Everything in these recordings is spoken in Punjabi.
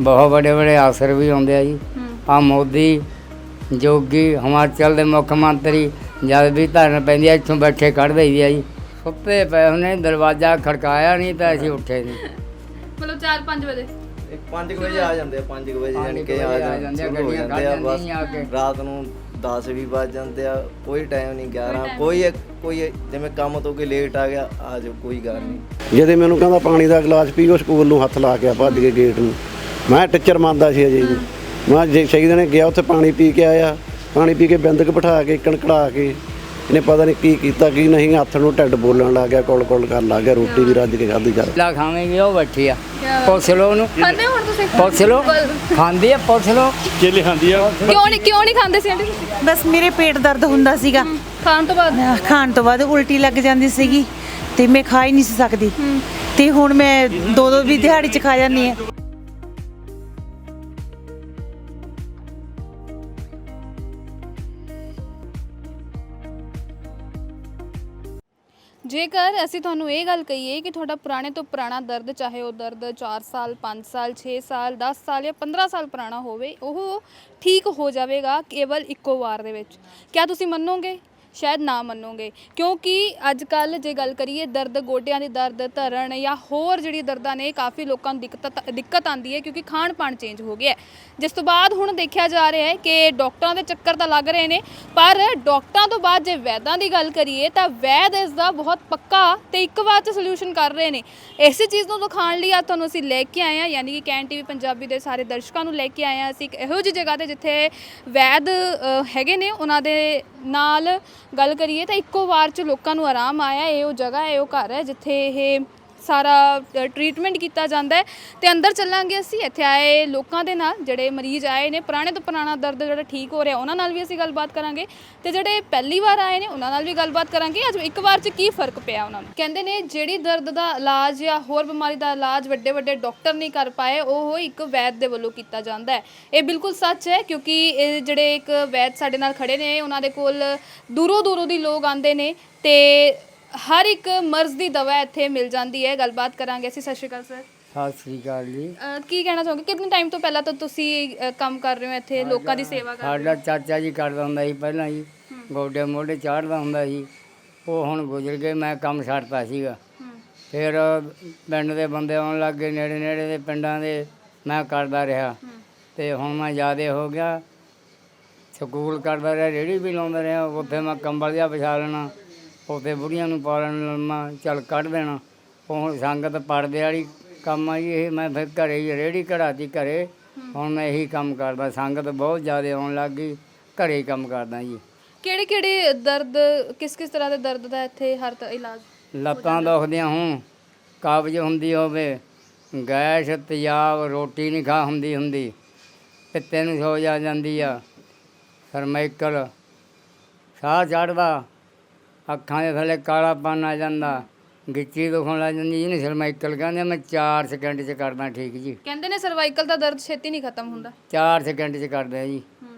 ਬਹੁਤ ਵੱਡੇ ਵੱਡੇ ਅਫਸਰ ਵੀ ਆਉਂਦੇ ਆ ਜੀ। ਆ ਮੋਦੀ ਜੋਗੀ ਹਿਮਾਚਲ ਦੇ ਮੁੱਖ ਮੰਤਰੀ ਜਦ ਵੀ ਧਰਨ ਪੈਂਦੀ ਆ ਇੱਥੋਂ ਬੈਠੇ ਕੱਢ ਦਈਦੀ ਆ ਜੀ। ਸੁੱਤੇ ਪਏ ਉਹਨੇ ਦਰਵਾਜ਼ਾ ਖੜਕਾਇਆ ਨਹੀਂ ਤਾਂ ਅਸੀਂ ਉੱਠੇ ਨਹੀਂ। ਮਤਲਬ 4-5 ਵਜੇ। 5 ਵਜੇ ਆ ਜਾਂਦੇ ਆ 5 ਵਜੇ ਜਾਣੀ ਕੁ ਆ ਜਾਂਦੇ ਆ, ਗੱਡੀਆਂ ਕੱਢ ਜਾਂਦੀਆਂ ਆ ਕੇ। ਰਾਤ ਨੂੰ 10 ਵੀ ਵੱਜ ਜਾਂਦੇ ਆ ਕੋਈ ਟਾਈਮ ਨਹੀਂ 11 time ਕੋਈ ਕੋਈ ਜਿਵੇਂ ਕੰਮ ਤੋਂ ਕੋਈ ਲੇਟ ਆ ਗਿਆ ਆ ਕੋਈ ਗੱਲ ਨਹੀਂ। ਜਦੇ ਮੈਨੂੰ ਕਹਿੰਦਾ ਪਾਣੀ ਦਾ ਗਲਾਸ ਪੀਓ ਸਕੂਲ ਨੂੰ ਹੱਥ ਲਾ ਕੇ ਆ ਭੱਜ ਕੇ ਗੇਟ ਨੂੰ। ਮੈਂ ਟੀਚਰ ਮੰਨਦਾ ਸੀ ਅਜੇ ਮੈਂ ਜੇ ਸਹੀ ਦਿਨੇ ਗਿਆ ਉੱਥੇ ਪਾਣੀ ਪੀ ਕੇ ਆਇਆ। ਪਾਣੀ ਪੀ ਕੇ ਬਿੰਦਕ ਬਿਠਾ ਕੇ ਕਣਕੜਾ ਕੇ ਇਹਨੇ ਪਤਾ ਨਹੀਂ ਕੀ ਕੀਤਾ ਕੀ ਨਹੀਂ ਹੱਥ ਨੂੰ ਢਿੱਡ ਬੋਲਣ ਲੱਗ ਗਿਆ ਕੋਲ ਕੋਲ ਕਰਨ ਲੱਗ ਗਿਆ ਰੋਟੀ ਵੀ ਰੱਜ ਕੇ ਖਾਧੀ ਚੱਲ ਲਾ ਖਾਵੇਂਗੇ ਉਹ ਬੈਠੀ ਆ। ਪੁੱਛ ਲਓ ਉਹਨੂੰ। ਖਾਂਦੇ ਹੁਣ ਤੁਸੀਂ? ਪੁੱਛ ਲਓ। ਖਾਂਦੀ ਆ ਪੁੱਛ ਲਓ। ਕੇਲੇ ਖਾਂਦੀ ਆ। ਕਿਉਂ ਨਹੀਂ ਕਿਉਂ ਨਹੀਂ ਖਾਂਦੇ ਸੀ ਆਂਟੀ ਤੁਸੀਂ? ਬਸ ਮੇਰੇ ਪੇਟ ਦਰਦ ਹੁੰਦਾ ਸੀਗਾ। ਖਾਣ ਤੋਂ ਬਾਅਦ? ਖਾਣ ਤੋਂ ਬਾਅਦ ਉਲਟੀ ਲੱਗ ਜਾਂਦੀ ਸੀਗੀ ਤੇ ਮੈਂ ਖਾ ਹੀ ਨਹੀਂ ਸੀ ਸਕਦੀ। ਤੇ ਹੁਣ ਮੈਂ ਦੋ ਦੋ ਵੀ ਦਿਹਾੜੀ ਚ ਖਾ ਜਾਂਦੀ ਆ ਜੇਕਰ ਅਸੀਂ ਤੁਹਾਨੂੰ ਇਹ ਗੱਲ ਕਹੀਏ ਕਿ ਤੁਹਾਡਾ ਪੁਰਾਣੇ ਤੋਂ ਪੁਰਾਣਾ ਦਰਦ, ਚਾਹੇ ਉਹ ਦਰਦ 4 ਸਾਲ 5 ਸਾਲ 6 ਸਾਲ 10 ਸਾਲ ਜਾਂ 15 ਸਾਲ ਪੁਰਾਣਾ ਹੋਵੇ, ਉਹ ਠੀਕ ਹੋ ਜਾਵੇਗਾ ਕੇਵਲ ਇੱਕੋ ਵਾਰ ਦੇ ਵਿੱਚ। ਕਿਆ ਤੁਸੀਂ ਮੰਨੋਗੇ? ਸ਼ਾਇਦ ਨਾ ਮੰਨੋਗੇ। ਕਿਉਂਕਿ ਅੱਜ ਕੱਲ ਜੇ ਗੱਲ ਕਰੀਏ ਦਰਦ ਗੋਡਿਆਂ ਦੀ ਦਰਦ ਧਰਨ ਜਾਂ ਹੋਰ ਜਿਹੜੀ ਦਰਦਾਂ ਨੇ ਕਾਫੀ ਲੋਕਾਂ ਨੂੰ ਦਿੱਕਤ ਦਿੱਕਤ ਆਂਦੀ ਹੈ ਕਿਉਂਕਿ ਖਾਣ ਪਾਣ ਚੇਂਜ ਹੋ ਗਿਆ ਜਿਸ ਤੋਂ ਬਾਅਦ ਹੁਣ ਦੇਖਿਆ ਜਾ ਰਿਹਾ ਹੈ ਕਿ ਡਾਕਟਰਾਂ ਦੇ ਚੱਕਰ ਤਾਂ ਲੱਗ ਰਹੇ ਨੇ ਪਰ ਡਾਕਟਰਾਂ ਤੋਂ ਬਾਅਦ ਜੇ ਵੈਦਾਂ ਦੀ ਗੱਲ ਕਰੀਏ ਤਾਂ ਵੈਦ ਇਸ ਦਾ ਬਹੁਤ ਪੱਕਾ ਤੇ ਇੱਕ ਵਾਰ ਚ ਸੋਲੂਸ਼ਨ ਕਰ ਰਹੇ ਨੇ। ਇਸੇ ਚੀਜ਼ ਨੂੰ ਦਿਖਾਉਣ ਲਈ ਆ ਤੁਹਾਨੂੰ ਅਸੀਂ ਲੈ ਕੇ ਆਏ ਆ ਯਾਨੀ ਕਿ ਕੈਨ ਟੀਵੀ ਪੰਜਾਬੀ ਦੇ ਸਾਰੇ ਦਰਸ਼ਕਾਂ ਨੂੰ ਲੈ ਕੇ ਆਏ ਆ ਅਸੀਂ ਇੱਕ ਇਹੋ ਜਿਹੀ ਜਗ੍ਹਾ ਤੇ ਜਿੱਥੇ ਵੈਦ ਅ, ਹੈਗੇ ਨੇ ਉਹਨਾਂ ਦੇ ਨਾਲ ਗੱਲ ਕਰੀਏ ਤਾਂ ਇੱਕੋ ਵਾਰ ਚ ਲੋਕਾਂ ਨੂੰ ਆਰਾਮ ਆਇਆ, ਇਹ ਉਹ ਜਗ੍ਹਾ ਹੈ ਉਹ ਘਰ ਹੈ ਜਿੱਥੇ ਇਹ ਸਾਰਾ ਟ੍ਰੀਟਮੈਂਟ ਕੀਤਾ ਜਾਂਦਾ ਹੈ ਤੇ ਅੰਦਰ ਚੱਲਾਂਗੇ ਅਸੀਂ। ਇੱਥੇ ਆਏ ਲੋਕਾਂ ਦੇ ਨਾਲ, ਜਿਹੜੇ ਮਰੀਜ਼ ਆਏ ਨੇ, ਪੁਰਾਣੇ ਤੋਂ ਪੁਰਾਣਾ ਦਰਦ ਜਿਹੜਾ ਠੀਕ ਹੋ ਰਿਹਾ, ਉਹਨਾਂ ਨਾਲ ਵੀ ਅਸੀਂ ਗੱਲਬਾਤ ਕਰਾਂਗੇ। ਤੇ ਜਿਹੜੇ ਪਹਿਲੀ ਵਾਰ ਆਏ ਨੇ, ਉਹਨਾਂ ਨਾਲ ਵੀ ਗੱਲਬਾਤ ਕਰਾਂਗੇ। ਅੱਜ ਇੱਕ ਵਾਰ 'ਚ ਕੀ ਫ਼ਰਕ ਪਿਆ ਉਹਨਾਂ ਨੂੰ? ਕਹਿੰਦੇ ਨੇ, ਜਿਹੜੀ ਦਰਦ ਦਾ ਇਲਾਜ ਜਾਂ ਹੋਰ ਬਿਮਾਰੀ ਦਾ ਇਲਾਜ ਵੱਡੇ ਵੱਡੇ ਡਾਕਟਰ ਨਹੀਂ ਕਰ ਪਾਏ, ਉਹ ਇੱਕ ਵੈਦ ਦੇ ਵੱਲੋਂ ਕੀਤਾ ਜਾਂਦਾ ਹੈ। ਇਹ ਬਿਲਕੁਲ ਸੱਚ ਹੈ, ਕਿਉਂਕਿ ਇਹ ਜਿਹੜੇ ਇੱਕ ਵੈਦ ਸਾਡੇ ਨਾਲ ਖੜੇ ਨੇ, ਉਹਨਾਂ ਦੇ ਕੋਲ ਦੂਰੋਂ ਦੂਰੋਂ ਦੀ ਲੋਕ ਆਉਂਦੇ ਨੇ ਤੇ ਹਰ ਇੱਕ ਮਰਜ਼ ਦੀ ਦਵਾ ਇੱਥੇ ਮਿਲ ਜਾਂਦੀ ਹੈ। ਗੱਲਬਾਤ ਕਰਾਂਗੇ ਅਸੀਂ। ਸਤਿ ਸ਼੍ਰੀ ਅਕਾਲ ਸਰ। ਸਤਿ ਸ੍ਰੀ ਅਕਾਲ ਜੀ। ਕੀ ਕਹਿਣਾ ਚਾਹੋਗੇ? ਕਿੰਨੇ ਟਾਈਮ ਤੋਂ ਪਹਿਲਾਂ ਤੋਂ ਤੁਸੀਂ ਕੰਮ ਕਰ ਰਹੇ ਹੋ ਇੱਥੇ? ਲੋਕਾਂ ਦੀ ਸੇਵਾ ਕਰ ਰਹੇ ਸਾਡਾ ਚਾਚਾ ਜੀ ਕਰਦਾ ਹੁੰਦਾ ਸੀ ਪਹਿਲਾਂ ਜੀ। ਗੋਡੇ ਮੋਢੇ ਚਾੜਦਾ ਹੁੰਦਾ ਸੀ। ਉਹ ਹੁਣ ਗੁਜ਼ਰ ਗਏ ਮੈਂ ਕੰਮ ਛੱਡਤਾ ਸੀਗਾ। ਹੂੰ। ਫਿਰ ਪਿੰਡ ਦੇ ਬੰਦੇ ਆਉਣ ਲੱਗ ਗਏ ਨੇੜੇ ਨੇੜੇ ਦੇ ਪਿੰਡਾਂ ਦੇ। ਮੈਂ ਕਰਦਾ ਰਿਹਾ। ਤੇ ਹੁਣ ਮੈਂ ਜ਼ਿਆਦੇ ਹੋ ਗਿਆ। ਸਕੂਲ ਕਰਦਾ ਰਿਹਾ ਰੇੜੀ ਵੀ ਲਾਉਂਦਾ ਰਿਹਾ। ਉੱਥੇ ਮੈਂ ਕੰਬਲ ਜਿਹਾ ਵਿਛਾ ਲੈਣਾ। ਉੱਥੇ ਬੁੜੀਆਂ ਨੂੰ ਪਾਲਣ ਲੰਮਾ ਚੱਲ ਕੱਢ ਦੇਣਾ। ਉਹ ਹੁਣ ਸੰਗਤ ਪੜਦੇ ਵਾਲੀ ਕੰਮ ਆ ਜੀ ਇਹ। ਮੈਂ ਫਿਰ ਘਰੇ ਹੀ ਰੇੜੀ ਕਢਾਤੀ ਘਰੇ। ਹੁਣ ਮੈਂ ਇਹੀ ਕੰਮ ਕਰਦਾ। ਸੰਗਤ ਬਹੁਤ ਜ਼ਿਆਦਾ ਆਉਣ ਲੱਗ ਗਈ। ਘਰੇ ਹੀ ਕੰਮ ਕਰਦਾ ਜੀ। ਕਿਹੜੇ ਕਿਹੜੇ ਦਰਦ ਕਿਸ ਕਿਸ ਤਰ੍ਹਾਂ ਦੇ ਦਰਦ ਦਾ ਇੱਥੇ ਹਰ ਤ- ਇਲਾਜ ਲੱਤਾਂ ਦੁਖਦੀਆਂ ਹੋਣ। ਕਬਜ਼ ਹੁੰਦੀ ਹੋਵੇ ਗੈਸ ਤੇਜ਼ਾਬ ਰੋਟੀ ਨਹੀਂ ਖਾ ਹੁੰਦੀ ਹੁੰਦੀ। ਪਿੱਤੇ ਨੂੰ ਸੋ ਜਾ ਜਾਂਦੀ ਆ। ਸਰਮਾਈਕਲ ਸਾਹ ਚੜਦਾ ਅੱਖਾਂ ਦੇ ਥੱਲੇ ਕਾਲਾਪਨ ਆ ਜਾਂਦਾ ਗਿੱਚੀ ਦੁਖਣ ਲੱਗ ਜਾਂਦੀ ਜਿਹਨੂੰ ਸਰਮਾਈਕਲ ਕਹਿੰਦੇ ਮੈਂ 4 ਸਕਿੰਟ 'ਚ ਕਰਦਾ ਠੀਕ ਜੀ। ਕਹਿੰਦੇ ਨੇ ਸਰਵਾਈਕਲ ਦਾ ਦਰਦ ਛੇਤੀ ਨਹੀਂ ਖਤਮ ਹੁੰਦਾ। 4 ਸਕਿੰਟ 'ਚ ਕਰਦੇ ਆ ਜੀ। ਹੂੰ।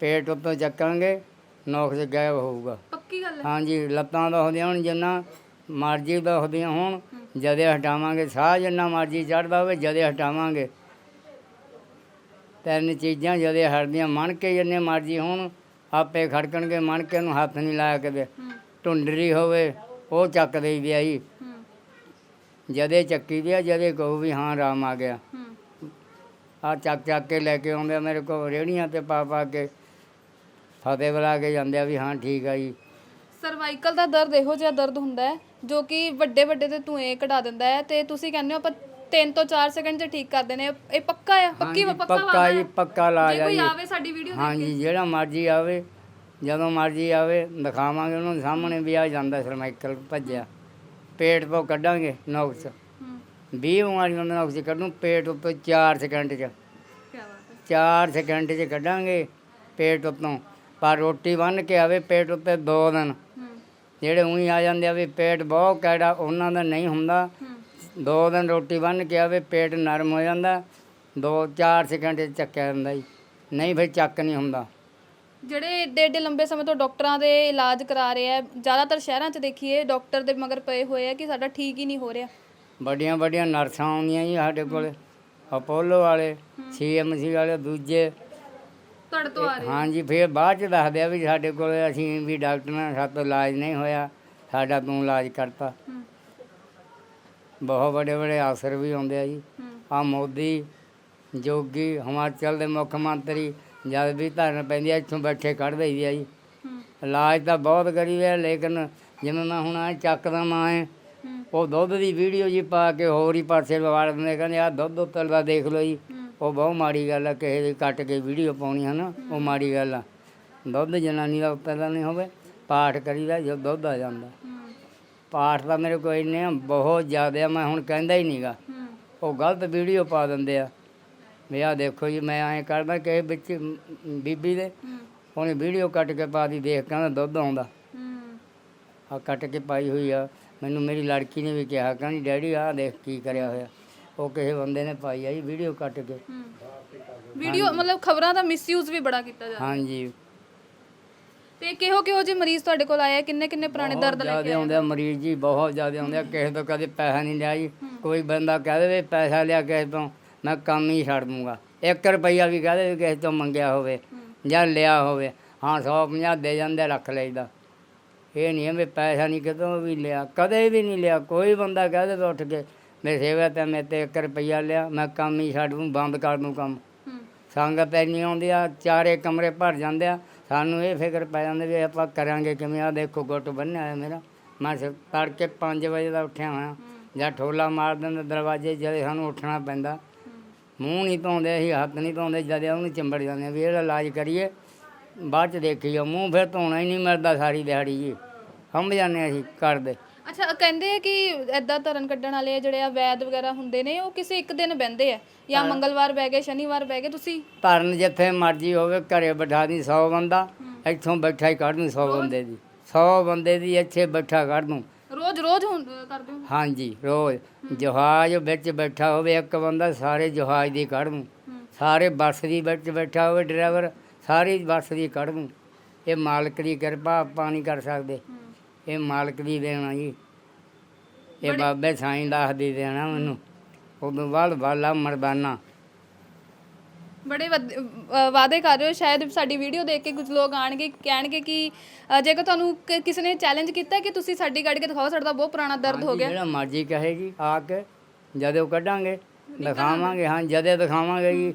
ਪੇਟ ਉੱਤੋਂ ਚੱਕਾਂਗੇ ਨੋਖ 'ਚ ਗਾਇਬ ਹੋਊਗਾ। ਪੱਕੀ ਗੱਲ ਹੈ। ਹਾਂਜੀ ਲੱਤਾਂ ਦੁਖਦੀਆਂ ਹੋਣ ਜਿੰਨਾ ਮਰਜ਼ੀ ਦੁਖਦੀਆਂ ਹੋਣ ਜਦੇ ਹਟਾਵਾਂਗੇ ਸਾਹ ਜਿੰਨਾ ਮਰਜ਼ੀ ਚੜਦਾ ਹੋਵੇ ਜਦੇ ਹਟਾਵਾਂਗੇ। ਤਿੰਨ ਚੀਜ਼ਾਂ ਜਦੇ ਹਟਦੀਆਂ ਮਣ ਕੇ ਜਿੰਨੇ ਮਰਜ਼ੀ ਹੋਣ ਆਪੇ ਖੜਕਣਗੇ ਮਣ ਕੇ ਨੂੰ ਹੱਥ ਨਹੀਂ ਲਾਇਆ ਕਦੇ। ਟੁੰਡਰੀ ਹੋਵੇ ਉਹ ਚੱਕ ਦੇਈ ਦੀ ਆ ਜੀ। ਹੂੰ। ਜਦੇ ਚੱਕੀ ਦੀ ਆ ਜਦੇ ਕਹੂ ਵੀ ਹਾਂ ਆਰਾਮ ਆ ਗਿਆ। ਆ ਚੱਕ ਚੱਕ ਕੇ ਲੈ ਕੇ ਆਉਂਦੇ ਮੇਰੇ ਕੋਲ ਰੇੜੀਆਂ ਤੇ ਪਾ ਪਾ ਕੇ। ਫਤਿਹ ਬੁਲਾ ਕੇ ਜਾਂਦੇ ਆ ਵੀ ਹਾਂ ਠੀਕ ਆ ਜੀ। ਸਰਵਾਈਕਲ ਦਾ ਦਰਦ ਇਹੋ ਜਿਹਾ ਦਰਦ ਹੁੰਦਾ ਹੈ ਜੋ ਕਿ ਵੱਡੇ ਵੱਡੇ ਤੇ ਧੂਏ ਕਢਾ ਦਿੰਦਾ ਹੈ ਤੇ ਤੁਸੀਂ ਕਹਿੰਦੇ ਹੋ ਆਪਾਂ 3 ਤੋਂ 4 ਸੈਕਿੰਡ 'ਚ ਠੀਕ ਕਰ ਦਿੰਦੇ ਆ। ਇਹ ਪੱਕਾ ਆ? ਪੱਕੀ ਹਾਂਜੀ, ਪੱਕਾ ਪੱਕਾ ਜੀ ਹੈ? ਪੱਕਾ ਇਲਾਜ ਜੇ ਕੋਈ ਜੀ। ਆਵੇ ਸਾਡੀ ਵੀਡੀਓ ਹਾਂਜੀ ਜਿਹੜਾ ਮਰਜ਼ੀ ਆਵੇ ਜਦੋਂ ਮਰਜ਼ੀ ਆਵੇ ਦਿਖਾਵਾਂਗੇ ਉਹਨੂੰ ਸਾਹਮਣੇ ਵੀ ਆ ਜਾਂਦਾ ਸਰਮਾਈਕਲ ਭੱਜਿਆ। ਪੇਟ ਤੋਂ ਕੱਢਾਂਗੇ ਨੌਕਸ ਹੂੰ। 20 ਬਿਮਾਰੀਆਂ ਦਾ ਨੌਕਸ ਕੱਢੂ ਪੇਟ ਉੱਤੋਂ 4 ਸਕਿੰਟ 'ਚ। ਕੀ ਬਾਤ ਹੈ। 4 ਸਕਿੰਟ 'ਚ ਕੱਢਾਂਗੇ ਪੇਟ ਉੱਤੋਂ। ਪਰ ਰੋਟੀ ਬੰਨ ਕੇ ਆਵੇ ਪੇਟ ਉੱਤੇ 2 ਦਿਨ। ਹੂੰ। ਜਿਹੜੇ ਉਹੀ ਆ ਜਾਂਦੇ ਆ ਵੀ ਪੇਟ ਬਹੁਤ ਕੈੜਾ ਉਹਨਾਂ ਦਾ ਨਹੀਂ ਹੁੰਦਾ। ਹੂੰ। ਦੋ ਦਿਨ ਰੋਟੀ ਬੰਨ ਕੇ ਆਵੇ ਪੇਟ ਨਰਮ ਹੋ ਜਾਂਦਾ 2-4 ਸਕਿੰਟ 'ਚ ਚੱਕਿਆ ਜਾਂਦਾ ਜੀ। ਨਹੀਂ ਫਿਰ ਚੱਕ ਨਹੀਂ ਹੁੰਦਾ। ਜਿਹੜੇ ਏਡੇ ਏਡੇ ਲੰਬੇ ਸਮੇਂ ਤੋਂ ਡਾਕਟਰਾਂ ਦੇ ਇਲਾਜ ਕਰਾ ਰਹੇ ਆ ਜ਼ਿਆਦਾਤਰ ਸ਼ਹਿਰਾਂ 'ਚ ਦੇਖੀਏ ਡਾਕਟਰ ਦੇ ਮਗਰ ਪਏ ਹੋਏ ਆ ਕਿ ਸਾਡਾ ਠੀਕ ਹੀ ਨਹੀਂ ਹੋ ਰਿਹਾ। ਵੱਡੀਆਂ ਵੱਡੀਆਂ ਨਰਸਾਂ ਆਉਂਦੀਆਂ ਜੀ ਸਾਡੇ ਕੋਲ ਅਪੋਲੋ ਵਾਲੇ ਸੀਐਮਸੀ ਵਾਲੇ ਦੂਜੇ। ਤੁਹਾਡੇ ਤੋਂ ਆ ਰਹੇ ਹਾਂਜੀ ਫਿਰ ਬਾਅਦ ਚ ਦੱਸਦੇ ਆ ਵੀ ਸਾਡੇ ਕੋਲ ਅਸੀਂ ਵੀ ਡਾਕਟਰ ਨਾਲ ਸਾਡੇ ਤੋਂ ਇਲਾਜ ਨਹੀਂ ਹੋਇਆ ਸਾਡਾ ਤੂੰ ਇਲਾਜ ਕਰਤਾ। ਬਹੁਤ ਵੱਡੇ ਵੱਡੇ ਅਫਸਰ ਵੀ ਆਉਂਦੇ ਆ ਜੀ। ਆ ਮੋਦੀ ਜੋਗੀ ਹਿਮਾਚਲ ਦੇ ਮੁੱਖ ਮੰਤਰੀ ਜਦ ਵੀ ਧਰਨ ਪੈਂਦੀ ਆ ਇੱਥੋਂ ਬੈਠੇ ਕੱਢ ਦਈਦੀ ਆ ਜੀ। ਇਲਾਜ ਤਾਂ ਬਹੁਤ ਕਰੀ ਹੈ ਲੇਕਿਨ ਜਿਵੇਂ ਮੈਂ ਹੁਣ ਆ ਚੱਕਦਾ ਮਾਂ ਹੈ। ਉਹ ਦੁੱਧ ਦੀ ਵੀਡੀਓ ਜੀ ਪਾ ਕੇ ਹੋਰ ਹੀ ਪਾਸੇ ਲਵਾੜ ਦਿੰਦੇ ਕਹਿੰਦੇ ਆ ਦੁੱਧ ਉਤਲਦਾ ਦੇਖ ਲਓ ਜੀ। ਉਹ ਬਹੁਤ ਮਾੜੀ ਗੱਲ ਆ ਕਿਸੇ ਦੀ ਕੱਟ ਕੇ ਵੀਡੀਓ ਪਾਉਣੀ ਹੈ ਨਾ ਉਹ ਮਾੜੀ ਗੱਲ ਆ। ਦੁੱਧ ਜਨਾਨੀ ਦਾ ਉਤਲਦਾ ਨਹੀਂ ਹੋਵੇ ਪਾਠ ਕਰੀਦਾ ਜੋ ਦੁੱਧ ਆ ਜਾਂਦਾ। ਪਾਠ ਤਾਂ ਮੇਰੇ ਇੰਨੇ ਆ, ਬਹੁਤ ਜ਼ਿਆਦਾ ਆ, ਮੈਂ ਹੁਣ ਕਹਿੰਦਾ ਹੀ ਨਹੀਂਗਾ ਉਹ ਗਲਤ ਵੀਡੀਓ ਪਾ ਦਿੰਦੇ ਆ। ਵੀ ਆ ਦੇਖੋ ਜੀ ਮੈਂ ਐਂ ਕਰਦਾ ਕਿ ਵਿੱਚ ਮ, ਬੀਬੀ ਦੇ ਉਹਨੇ ਵੀਡੀਓ ਕੱਟ ਕੇ ਪਾ ਦੀ ਦੇਖ ਕਹਿੰਦਾ ਦੁੱਧ ਆਉਂਦਾ। ਆ ਕੱਟ ਕੇ ਪਾਈ ਹੋਈ ਆ। ਮੈਨੂੰ ਮੇਰੀ ਲੜਕੀ ਨੇ ਵੀ ਕਿਹਾ ਕਹਿੰਦੀ ਡੈਡੀ ਆਹ ਦੇਖ ਕੀ ਕਰਿਆ ਹੋਇਆ। ਉਹ ਕਿਸੇ ਬੰਦੇ ਨੇ ਪਾਈ ਆ ਜੀ ਵੀਡੀਓ ਕੱਟ ਕੇ। ਵੀਡੀਓ ਮਤਲਬ ਖਬਰਾਂ ਦਾ ਮਿਸਯੂਜ਼ ਵੀ ਬੜਾ ਕੀਤਾ ਜਾਂਦਾ ਹਾਂਜੀ। ਤੇ ਕਿਹੋ ਕਿਹੋ ਜਿਹੇ ਮਰੀਜ਼ ਤੁਹਾਡੇ ਕੋਲ ਆਏ ਆ? ਕਿੰਨੇ ਕਿੰਨੇ ਪੁਰਾਣੇ ਦਰਦ ਲੈ ਕੇ ਜ਼ਿਆਦਾ ਆਉਂਦੇ ਆ ਮਰੀਜ਼ ਜੀ ਬਹੁਤ ਜ਼ਿਆਦਾ ਆਉਂਦੇ ਆ। ਕਿਸੇ ਤੋਂ ਕਦੇ ਪੈਸਾ ਨਹੀਂ ਲਿਆ ਜੀ। ਕੋਈ ਬੰਦਾ ਕਹਿ ਦੇਵੇ ਪੈਸਾ ਲਿਆ ਕਿਸੇ ਤੋਂ ਮੈਂ ਕੰਮ ਹੀ ਛੱਡ ਦੂੰਗਾ। 1 ਰੁਪਈਆ ਵੀ ਕਹਿ ਦੇਵੇ ਕਿਸੇ ਤੋਂ ਮੰਗਿਆ ਹੋਵੇ ਜਾਂ ਲਿਆ ਹੋਵੇ। ਹਾਂ 150 ਦੇ ਜਾਂਦੇ ਰੱਖ ਲਈਦਾ। ਇਹ ਨਹੀਂ ਹੈ ਵੀ ਪੈਸਾ ਨਹੀਂ ਕਿਤੋਂ ਵੀ ਲਿਆ। ਕਦੇ ਵੀ ਨਹੀਂ ਲਿਆ। ਕੋਈ ਬੰਦਾ ਕਹਿ ਦੇਵੇ ਉੱਠ ਕੇ ਮੇਰੇ ਸੇਵਾ ਤੇ ਮੈਂ ਤੇ 1 ਰੁਪਈਆ ਲਿਆ ਮੈਂ ਕੰਮ ਹੀ ਛੱਡ ਦੂੰ ਬੰਦ ਕਰ ਦੂੰ ਕੰਮ। ਹੂੰ। ਸੰਗਤ ਇੰਨੀ ਆਉਂਦੀ ਆ ਚਾਰੇ ਕਮਰੇ ਭਰ ਜਾਂਦੇ ਆ। ਸਾਨੂੰ ਇਹ ਫਿਕਰ ਪੈ ਜਾਂਦਾ ਵੀ ਆਪਾਂ ਕਰਾਂਗੇ ਕਿਵੇਂ? ਆ ਦੇਖੋ ਗੁੱਟ ਬੰਨਿਆ ਹੋਇਆ ਮੇਰਾ। ਮੈਂ ਸ- ਤੜਕੇ 5 ਵਜੇ ਦਾ ਉੱਠਿਆ ਹੋਇਆ। ਜਾਂ ਠੋਲਾ ਮਾਰ ਦਿੰਦੇ ਦਰਵਾਜ਼ੇ ਜਦੋਂ ਸਾਨੂੰ ਉੱਠਣਾ ਪੈਂਦਾ। ਮੂੰਹ ਨਹੀਂ ਧੋਂਦੇ ਅਸੀਂ ਹੱਥ ਨਹੀਂ ਧੋਂਦੇ ਜਦ ਉਹਨੂੰ ਚਿੰਬੜ ਜਾਂਦੇ ਵੀ ਇਹਦਾ ਇਲਾਜ ਕਰੀਏ। ਬਾਅਦ ਚ ਦੇਖੀਓ ਮੂੰਹ ਫਿਰ ਧੋਣਾ ਹੀ ਨਹੀਂ ਮਿਲਦਾ ਸਾਰੀ ਦਿਹਾੜੀ ਜੀ। ਹੰਭ ਜਾਂਦੇ ਅਸੀਂ ਕਰਦੇ ਅੱਛਾ ਕਹਿੰਦੇ ਆ ਕਿ ਐਦਾਂ ਧਰਨ ਕੱਢਣ ਵਾਲੇ ਜਿਹੜੇ ਆ ਵੈਦ ਵਗੈਰਾ ਹੁੰਦੇ ਨੇ ਉਹ ਕਿਸੇ ਇੱਕ ਦਿਨ ਬਹਿੰਦੇ ਆ ਜਾਂ ਮੰਗਲਵਾਰ ਬਹਿ ਗਏ ਸ਼ਨੀਵਾਰ ਬਹਿ ਗਏ ਤੁਸੀਂ? ਧਰਨ ਜਿੱਥੇ ਮਰਜ਼ੀ ਹੋਵੇ ਘਰੇ ਬਿਠਾ ਦੀ 100 ਬੰਦਾ ਇੱਥੋਂ ਬੈਠਾ ਹੀ ਕੱਢ ਦੂੰ 100 ਬੰਦੇ ਦੀ। 100 ਬੰਦੇ ਦੀ ਇੱਥੇ ਬੈਠਾ ਕੱਢ ਰੋਜ਼ ਰੋਜ਼ ਹੁੰ- ਕਰਦੇ ਹੋ? ਹਾਂਜੀ ਰੋਜ਼। ਜਹਾਜ਼ ਵਿੱਚ ਬੈਠਾ ਹੋਵੇ ਇੱਕ ਬੰਦਾ ਸਾਰੇ ਜਹਾਜ਼ ਦੀ ਕੱਢ ਸਾਰੇ ਬੱਸ ਦੀ ਵਿੱਚ ਬੈਠਾ ਹੋਵੇ ਡਰਾਈਵਰ ਸਾਰੀ ਬੱਸ ਦੀ ਕੱਢ ਇਹ ਮਾਲਕ ਦੀ ਕਿਰਪਾ ਆਪਾਂ ਨਹੀਂ ਕਰ ਸਕਦੇ। ਇਹ ਮਾਲਕ ਦੀ ਦੇਣਾ ਜੀ। ਇਹ ਬਾਬੇ ਸਾਈਂ ਦਾਸ ਦੀ ਦੇਣਾ ਮੈਨੂੰ। ਉਦੋਂ ਬਾਅਦ ਵਾਲਾ ਮਰਦਾਨਾ। ਬੜੇ ਵਾਅਦੇ ਕਰ ਰਹੇ ਹੋ। ਸ਼ਾਇਦ ਸਾਡੀ ਵੀਡੀਓ ਦੇਖ ਕੇ ਕੁਝ ਲੋਕ ਆਣਗੇ ਕਹਿਣਗੇ ਕਿ ਜੇਕਰ ਤੁਹਾਨੂੰ ਕਿਸੇ ਨੇ ਚੈਲੰਜ ਕੀਤਾ ਕਿ ਤੁਸੀਂ ਸਾਡੀ ਕੱਢ ਕੇ ਦਿਖਾਓ ਸਾਡਾ ਬਹੁਤ ਪੁਰਾਣਾ ਦਰਦ ਹੋ ਗਿਆ। ਜਿਹੜਾ ਮਰਜ਼ੀ ਕਹੇ ਜੀ ਆ ਕੇ ਜਦੋਂ ਕੱਢਾਂਗੇ ਦਿਖਾਵਾਂਗੇ। ਹਾਂ ਜਦੇ ਦਿਖਾਵਾਂਗੇ ਜੀ।